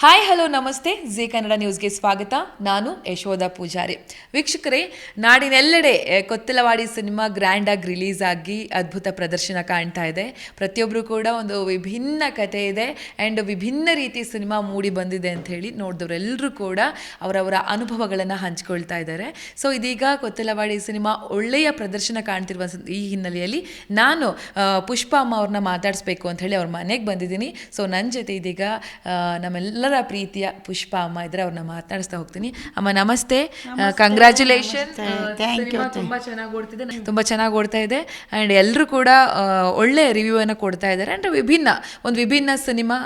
Hi hello ನಮಸ್ತೆ G Kannada ನ್ಯೂಸ್ಗೆ ಸ್ವಾಗತ. ನಾನು ಯಶೋಧ ಪೂಜಾರಿ. ವೀಕ್ಷಕರೇ ನಾಡಿನೆಲ್ಲೆಡೆ ಕೊತ್ತಲವಾಡಿ ಸಿನಿಮಾ ಗ್ರ್ಯಾಂಡಾಗಿ ರಿಲೀಸ್ ಆಗಿ ಅದ್ಭುತ ಪ್ರದರ್ಶನ ಕಾಣ್ತಾ ಇದೆ. ಪ್ರತಿಯೊಬ್ಬರು ಕೂಡ ಒಂದು ವಿಭಿನ್ನ ಕಥೆ ಇದೆ ಆ್ಯಂಡ್ ವಿಭಿನ್ನ ರೀತಿ ಸಿನಿಮಾ ಮೂಡಿ ಬಂದಿದೆ ಅಂತ ಹೇಳಿ ನೋಡಿದವರೆಲ್ಲರೂ ಕೂಡ ಅವರವರ ಅನುಭವಗಳನ್ನು ಹಂಚ್ಕೊಳ್ತಾ ಇದ್ದಾರೆ. ಸೊ ಇದೀಗ ಕೊತ್ತಲವಾಡಿ ಸಿನಿಮಾ ಒಳ್ಳೆಯ ಪ್ರದರ್ಶನ ಕಾಣ್ತಿರುವ ಈ ಹಿನ್ನೆಲೆಯಲ್ಲಿ ನಾನು ಪುಷ್ಪ ಅಮ್ಮ ಅವ್ರನ್ನ ಮಾತಾಡಿಸ್ಬೇಕು ಅಂತ ಹೇಳಿ ಅವ್ರ ಮನೆಗೆ ಬಂದಿದ್ದೀನಿ. ಸೊ ನನ್ನ ಜೊತೆ ಇದೀಗ ಆ, ನಮ್ಮೆಲ್ಲರ ಪ್ರೀತಿಯ ಪುಷ್ಪ ಅಮ್ಮ ಇದ್ರೆ ಅವ್ರನ್ನ ಮಾತಾಡಿಸ್ತಾ ಹೋಗ್ತೀನಿ. ಅಮ್ಮ ನಮಸ್ತೆ. ಕಂಗ್ರ್ಯಾಚುಲೇಷನ್ ತುಂಬಾ ಚೆನ್ನಾಗಿ ಓಡ್ತಿದೆ ತುಂಬಾ ಚೆನ್ನಾಗಿ ಓಡ್ತಾ ಇದೆ. ಅಂಡ್ ಎಲ್ಲರೂ ಕೂಡ ಒಳ್ಳೆ ರಿವ್ಯೂ ಅನ್ನು ಕೊಡ್ತಾ ಇದ್ದಾರೆ. ಅಂಡ್ ವಿಭಿನ್ನ ಒಂದು ವಿಭಿನ್ನ ಸಿನಿಮಾ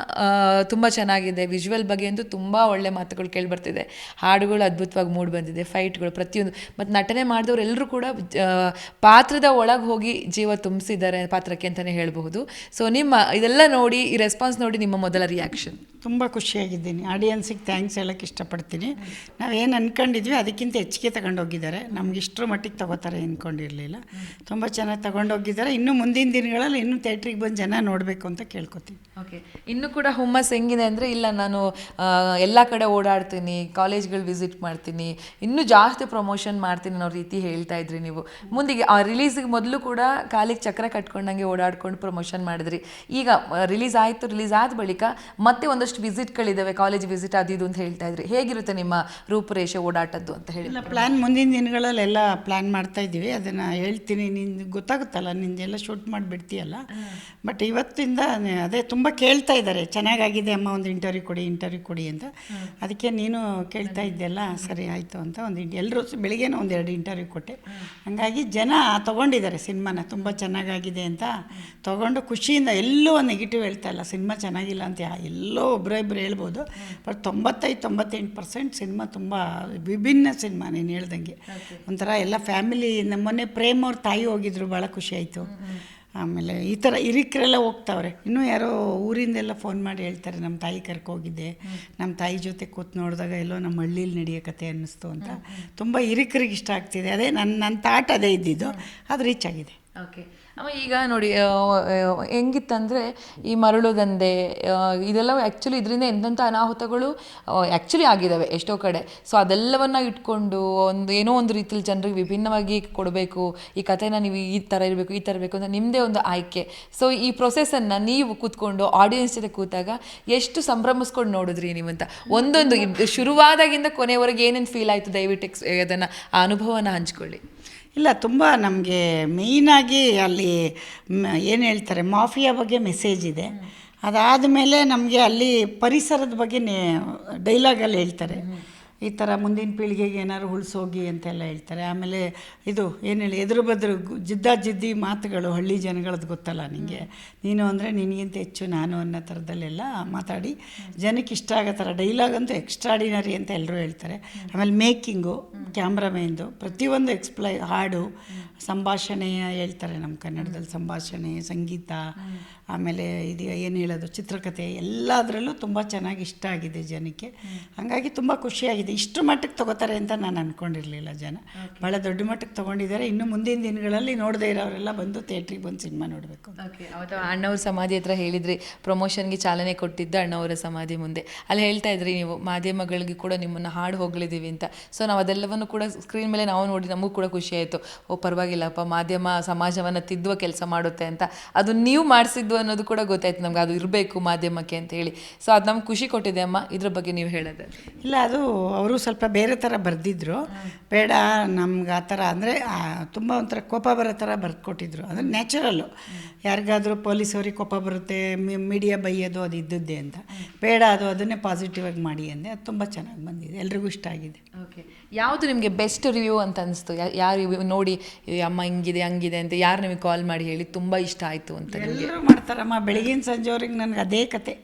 ತುಂಬಾ ಚೆನ್ನಾಗಿದೆ. ವಿಜುವಲ್ ಬಗ್ಗೆ ಅಂತೂ ತುಂಬಾ ಒಳ್ಳೆ ಮಾತುಗಳು ಕೇಳಿ ಬರ್ತಿದೆ. ಹಾಡುಗಳು ಅದ್ಭುತವಾಗಿ ಮೂಡ್ ಬಂದಿದೆ. ಫೈಟ್ಗಳು ಪ್ರತಿಯೊಂದು. ಮತ್ತು ನಟನೆ ಮಾಡಿದವರು ಎಲ್ಲರೂ ಕೂಡ ಪಾತ್ರದ ಒಳಗೆ ಹೋಗಿ ಜೀವ ತುಂಬಿಸಿದ್ದಾರೆ ಪಾತ್ರಕ್ಕೆ ಅಂತಲೇ ಹೇಳಬಹುದು. ಸೊ ನಿಮ್ಮ ಇದೆಲ್ಲ ನೋಡಿ ಈ ರೆಸ್ಪಾನ್ಸ್ ನೋಡಿ ನಿಮ್ಮ ಮೊದಲ ರಿಯಾಕ್ಷನ್ ತುಂಬ ಖುಷಿಯಾಗಿದ್ದೀನಿ ಆಡಿಯನ್ಸಿಗೆ ಥ್ಯಾಂಕ್ಸ್ ಹೇಳೋಕ್ಕೆ ಇಷ್ಟಪಡ್ತೀನಿ. ನಾವೇನು ಅಂದ್ಕೊಂಡಿದ್ವಿ ಅದಕ್ಕಿಂತ ಹೆಚ್ಚಿಗೆ ತಗೊಂಡೋಗಿದ್ದಾರೆ. ನಮ್ಗೆ ಇಷ್ಟರ ಮಟ್ಟಿಗೆ ತಗೋತಾರೆ ಅಂದ್ಕೊಂಡಿರಲಿಲ್ಲ ತುಂಬ ಚೆನ್ನಾಗಿ ತಗೊಂಡೋಗಿದ್ದಾರೆ. ಇನ್ನು ಮುಂದಿನ ದಿನಗಳಲ್ಲಿ ಇನ್ನೂ ಥಿಯೇಟ್ರಿಗೆ ಬಂದು ಜನ ನೋಡಬೇಕು ಅಂತ ಕೇಳ್ಕೊತೀನಿ. ಓಕೆ ಇನ್ನು ಕೂಡ ಹುಮ್ಮಸ್ ಹೆಂಗಿದೆ ಅಂದರೆ, ಇಲ್ಲ ನಾನು ಎಲ್ಲ ಕಡೆ ಓಡಾಡ್ತೀನಿ, ಕಾಲೇಜ್ಗಳು ವಿಸಿಟ್ ಮಾಡ್ತೀನಿ, ಇನ್ನೂ ಜಾಸ್ತಿ ಪ್ರಮೋಷನ್ ಮಾಡ್ತೀನಿ ಅನ್ನೋ ರೀತಿ ಹೇಳ್ತಾ ಇದ್ರಿ ನೀವು. ಮುಂದಿಗೆ, ಆ ರಿಲೀಸಿಗೆ ಮೊದಲು ಕೂಡ ಕಾಲಿಗೆ ಚಕ್ರ ಕಟ್ಕೊಂಡಂಗೆ ಓಡಾಡ್ಕೊಂಡು ಪ್ರಮೋಷನ್ ಮಾಡಿದ್ರಿ. ಈಗ ರಿಲೀಸ್ ಆಯಿತು ರಿಲೀಸ್ ಆದ ಬಳಿಕ ಮತ್ತೆ ಒಂದಷ್ಟು ವಿಸಿಟ್ಗಳಿದ್ದಾವೆ ಕಾಲೇಜ್ ವಿಸಿಟ್ ಅದು ಇದು ಅಂತ ಹೇಳ್ತಾ ಇದ್ರಿ. ಹೇಗಿರುತ್ತೆ ನಿಮ್ಮ ರೂಪುರೇಷೆ ಓಡಾಟದ್ದು ಅಂತ ಹೇಳಿ? ಇಲ್ಲ ಪ್ಲ್ಯಾನ್ ಮುಂದಿನ ದಿನಗಳಲ್ಲೆಲ್ಲ ಪ್ಲ್ಯಾನ್ ಮಾಡ್ತಾ ಇದ್ದೀವಿ. ಅದನ್ನು ಹೇಳ್ತೀನಿ. ನಿಂದು ಗೊತ್ತಾಗುತ್ತಲ್ಲ ನಿಂದೆಲ್ಲ ಶೂಟ್ ಮಾಡಿಬಿಡ್ತೀಯಲ್ಲ. ಬಟ್ ಇವತ್ತಿಂದ ಅದೇ ತುಂಬ ಕೇಳ್ತಾ ಇದ್ದಾರೆ. ಚೆನ್ನಾಗಾಗಿದೆ ಅಮ್ಮ ಒಂದು ಇಂಟರ್ವ್ಯೂ ಕೊಡಿ ಇಂಟರ್ವ್ಯೂ ಕೊಡಿ ಅಂತ. ಅದಕ್ಕೆ ನೀನು ಕೇಳ್ತಾ ಇದ್ದೆಲ್ಲ ಸರಿ ಆಯಿತು ಅಂತ ಒಂದು ಎಲ್ಲರೂ ಬೆಳಿಗ್ಗೆನೂ ಒಂದೆರಡು ಇಂಟರ್ವ್ಯೂ ಕೊಟ್ಟೆ. ಹಾಗಾಗಿ ಜನ ತೊಗೊಂಡಿದ್ದಾರೆ ಸಿನಿಮಾನ ತುಂಬ ಚೆನ್ನಾಗಾಗಿದೆ ಅಂತ. ತೊಗೊಂಡು ಖುಷಿಯಿಂದ ಎಲ್ಲೂ ಒಂದು ನೆಗೆಟಿವ್ ಹೇಳ್ತಾ ಇಲ್ಲ. ಸಿನಿಮಾ ಚೆನ್ನಾಗಿಲ್ಲ ಅಂತ ಎಲ್ಲೋ ಒಬ್ಬರೇ ಇಬ್ಬರು ಹೇಳ್ಬೋದು. ಬಟ್ ತೊಂಬತ್ತೈದು ತೊಂಬತ್ತೆಂಟು ಪರ್ಸೆಂಟ್ ಸಿನಿಮಾ ತುಂಬ ವಿಭಿನ್ನ ಸಿನಿಮಾ ನೀನು ಹೇಳ್ದಂಗೆ. ಒಂಥರ ಎಲ್ಲ ಫ್ಯಾಮಿಲಿ ನಮ್ಮ ಮೊನ್ನೆ ಪ್ರೇಮ್ ಅವ್ರ ತಾಯಿ ಹೋಗಿದ್ರು ಭಾಳ ಖುಷಿ ಆಯಿತು. ಆಮೇಲೆ ಈ ಥರ ಹಿರಿಕರೆಲ್ಲ ಹೋಗ್ತಾವ್ರೆ. ಇನ್ನೂ ಯಾರೋ ಊರಿಂದೆಲ್ಲ ಫೋನ್ ಮಾಡಿ ಹೇಳ್ತಾರೆ ನಮ್ಮ ತಾಯಿ ಕರ್ಕೋಗಿದ್ದೆ ನಮ್ಮ ತಾಯಿ ಜೊತೆ ಕೂತು ನೋಡಿದಾಗ ಎಲ್ಲೋ ನಮ್ಮ ಹಳ್ಳೀಲಿ ನಡೆಯೋ ಕತೆ ಅನ್ನಿಸ್ತು ಅಂತ. ತುಂಬ ಹಿರಿಕರಿಗೆ ಇಷ್ಟ ಆಗ್ತಿದೆ. ಅದೇ ನನ್ನ ನನ್ನ ತಾಟ್ ಅದೇ ಇದ್ದಿದ್ದು. ಅದು ರೀಚ್ ಆಗಿದೆ. ಓಕೆ ಈಗ ನೋಡಿ ಹೆಂಗಿತ್ತಂದ್ರೆ ಈ ಮರಳು ದಂಧೆ ಇದೆಲ್ಲ ಆ್ಯಕ್ಚುಲಿ ಇದರಿಂದ ಎಂಥೆಂಥ ಅನಾಹುತಗಳು ಆ್ಯಕ್ಚುಲಿ ಆಗಿದ್ದಾವೆ ಎಷ್ಟೋ ಕಡೆ. ಸೊ ಅದೆಲ್ಲವನ್ನು ಇಟ್ಕೊಂಡು ಒಂದು, ಏನೋ ಒಂದು ರೀತಿಯಲ್ಲಿ ಜನರಿಗೆ ವಿಭಿನ್ನವಾಗಿ ಕೊಡಬೇಕು, ಈ ಕಥೆನ ನೀವು ಈ ಥರ ಇರಬೇಕು, ಈ ಥರ ಇರಬೇಕು ಅಂತ ನಿಮ್ಮದೇ ಒಂದು ಆಯ್ಕೆ. ಸೊ ಈ ಪ್ರೊಸೆಸನ್ನು ನೀವು ಕೂತ್ಕೊಂಡು ಆಡಿಯನ್ಸ್ ಜೊತೆ ಕೂತಾಗ ಎಷ್ಟು ಸಂಭ್ರಮಿಸ್ಕೊಂಡು ನೋಡಿದ್ರಿ ನೀವು ಅಂತ? ಒಂದೊಂದು, ಶುರುವಾದಾಗಿಂದ ಕೊನೆವರೆಗೆ ಏನೇನು ಫೀಲ್ ಆಯಿತು? ದಯವಿಟ್ಟು ಅದನ್ನು ಆ ಅನುಭವನ ಹಂಚ್ಕೊಳ್ಳಿ. ಇಲ್ಲ ತುಂಬ ನಮಗೆ ಮೇಯ್ನಾಗಿ ಅಲ್ಲಿ ಏನು ಹೇಳ್ತಾರೆ ಮಾಫಿಯಾ ಬಗ್ಗೆ ಮೆಸೇಜ್ ಇದೆ. ಅದಾದ ಮೇಲೆ ನಮಗೆ ಅಲ್ಲಿ ಪರಿಸರದ ಬಗ್ಗೆ ಡೈಲಾಗಲ್ಲಿ ಹೇಳ್ತಾರೆ. ಈ ಥರ ಮುಂದಿನ ಪೀಳಿಗೆಗೆ ಏನಾದ್ರು ಉಳಿಸೋಗಿ ಅಂತೆಲ್ಲ ಹೇಳ್ತಾರೆ. ಆಮೇಲೆ ಇದು ಏನು ಹೇಳಿ, ಎದುರು ಬದ್ರು ಜಿದ್ದಾ ಜಿದ್ದ ಮಾತುಗಳು ಹಳ್ಳಿ ಜನಗಳದ್ದು ಗೊತ್ತಲ್ಲ ನಿನಗೆ ನೀನು ಅಂದರೆ ನಿನಗಿಂತ ಹೆಚ್ಚು ನಾನು ಅನ್ನೋ ಥರದಲ್ಲೆಲ್ಲ ಮಾತಾಡಿ, ಜನಕ್ಕೆ ಇಷ್ಟ ಆಗೋ ಥರ ಡೈಲಾಗ್ ಅಂತೂ ಎಕ್ಸ್ಟ್ರಾಡಿನರಿ ಅಂತ ಎಲ್ಲರೂ ಹೇಳ್ತಾರೆ. ಆಮೇಲೆ ಮೇಕಿಂಗು ಕ್ಯಾಮ್ರಾಮೇನ್ದು ಪ್ರತಿಯೊಂದು ಎಕ್ಸ್ಪ್ಲೈ ಹಾಡು, ಸಂಭಾಷಣೆಯ ಹೇಳ್ತಾರೆ ನಮ್ಮ ಕನ್ನಡದಲ್ಲಿ ಸಂಭಾಷಣೆ, ಸಂಗೀತ ಆಮೇಲೆ ಇದು ಏನು ಹೇಳೋದು ಚಿತ್ರಕಥೆ ಎಲ್ಲದರಲ್ಲೂ ತುಂಬ ಚೆನ್ನಾಗಿ ಇಷ್ಟ ಆಗಿದೆ ಜನಕ್ಕೆ. ಹಾಗಾಗಿ ತುಂಬ ಖುಷಿಯಾಗಿದೆ. ಇಷ್ಟು ಮಟ್ಟಕ್ಕೆ ತಗೋತಾರೆ ಅಂತ ನಾನು ಅಂದ್ಕೊಂಡಿರಲಿಲ್ಲ ಜನ. ಭಾಳ ದೊಡ್ಡ ಮಟ್ಟಕ್ಕೆ ತೊಗೊಂಡಿದ್ದಾರೆ. ಇನ್ನು ಮುಂದಿನ ದಿನಗಳಲ್ಲಿ ನೋಡದೇ ಇರೋರೆಲ್ಲ ಬಂದು ಥಿಯೇಟ್ರಿಗೆ ಬಂದು ಸಿನಿಮಾ ನೋಡಬೇಕು. ಓಕೆ ಅವತ್ತು ಅಣ್ಣವ್ರ ಸಮಾಧಿ ಹತ್ರ ಹೇಳಿದ್ರಿ ಪ್ರಮೋಷನ್ಗೆ ಚಾಲನೆ ಕೊಟ್ಟಿದ್ದ ಅಣ್ಣವರ ಸಮಾಧಿ ಮುಂದೆ. ಅಲ್ಲಿ ಹೇಳ್ತಾ ಇದ್ರಿ ನೀವು ಮಾಧ್ಯಮಗಳಿಗೆ ಕೂಡ ನಿಮ್ಮನ್ನು ಹಾಡು ಹೋಗ್ಲಿದ್ದೀವಿ ಅಂತ. ಸೊ ನಾವು ಅದೆಲ್ಲವನ್ನು ಕೂಡ ಸ್ಕ್ರೀನ್ ಮೇಲೆ ನಾವು ನೋಡಿ ನಮಗೂ ಕೂಡ ಖುಷಿ ಆಯಿತು. ಓ ಪರವಾಗಿಲ್ಲಪ್ಪ ಮಾಧ್ಯಮ ಸಮಾಜವನ್ನು ತಿದ್ದುವ ಕೆಲಸ ಮಾಡುತ್ತೆ ಅಂತ. ಅದು ನೀವು ಮಾಡಿಸಿದ್ದು ಅನ್ನೋದು ಕೂಡ ಗೊತ್ತಾಯ್ತು ನಮ್ಗೆ. ಅದು ಇರಬೇಕು ಮಾಧ್ಯಮಕ್ಕೆ ಅಂತ ಹೇಳಿ. ಸೊ ಅದು ನಮ್ಗೆ ಖುಷಿ ಕೊಟ್ಟಿದೆ ಅಮ್ಮ. ಇದ್ರ ಬಗ್ಗೆ ನೀವು ಹೇಳೋದು. ಇಲ್ಲ, ಅದು ಅವರು ಸ್ವಲ್ಪ ಬೇರೆ ಥರ ಬರೆದಿದ್ರು. ಬೇಡ, ನಮ್ಗೆ ಆ ಥರ ಅಂದರೆ ತುಂಬ ಒಂಥರ ಕೋಪ ಬರೋ ಥರ ಕೊಟ್ಟಿದ್ರು ಅಂದರೆ ನ್ಯಾಚುರಲ್ಲು ಯಾರಿಗಾದರೂ ಪೊಲೀಸವ್ರಿಗೆ ಕೋಪ ಬರುತ್ತೆ ಮೀಡಿಯಾ ಬೈಯೋದು ಅದು ಇದ್ದದ್ದೇ ಅಂತ. ಬೇಡ ಅದು ಅದನ್ನೇ ಪಾಸಿಟಿವ್ ಆಗಿ ಮಾಡಿ ಅಂದೆ. ಅದು ತುಂಬ ಚೆನ್ನಾಗಿ ಬಂದಿದೆ. ಎಲ್ರಿಗೂ ಇಷ್ಟ ಆಗಿದೆ. ಓಕೆ ಯಾವುದು ನಿಮಗೆ ಬೆಸ್ಟ್ ರಿವ್ಯೂ ಅಂತ ಅನಿಸ್ತು? ಯಾರು ನೋಡಿ ಅಮ್ಮ ಹಿಂಗಿದೆ ಹಂಗಿದೆ ಅಂತ ಯಾರು ನಿಮಗೆ ಕಾಲ್ ಮಾಡಿ ಹೇಳಿ ತುಂಬ ಇಷ್ಟ ಆಯಿತು ಅಂತ ಎಲ್ಲರೂ ಮಾಡ್ತಾರಮ್ಮ ಬೆಳಗಿನ ಸಂಜೆವ್ರಿಗೆ ನನಗೆ ಅದೇ ಕತೆ.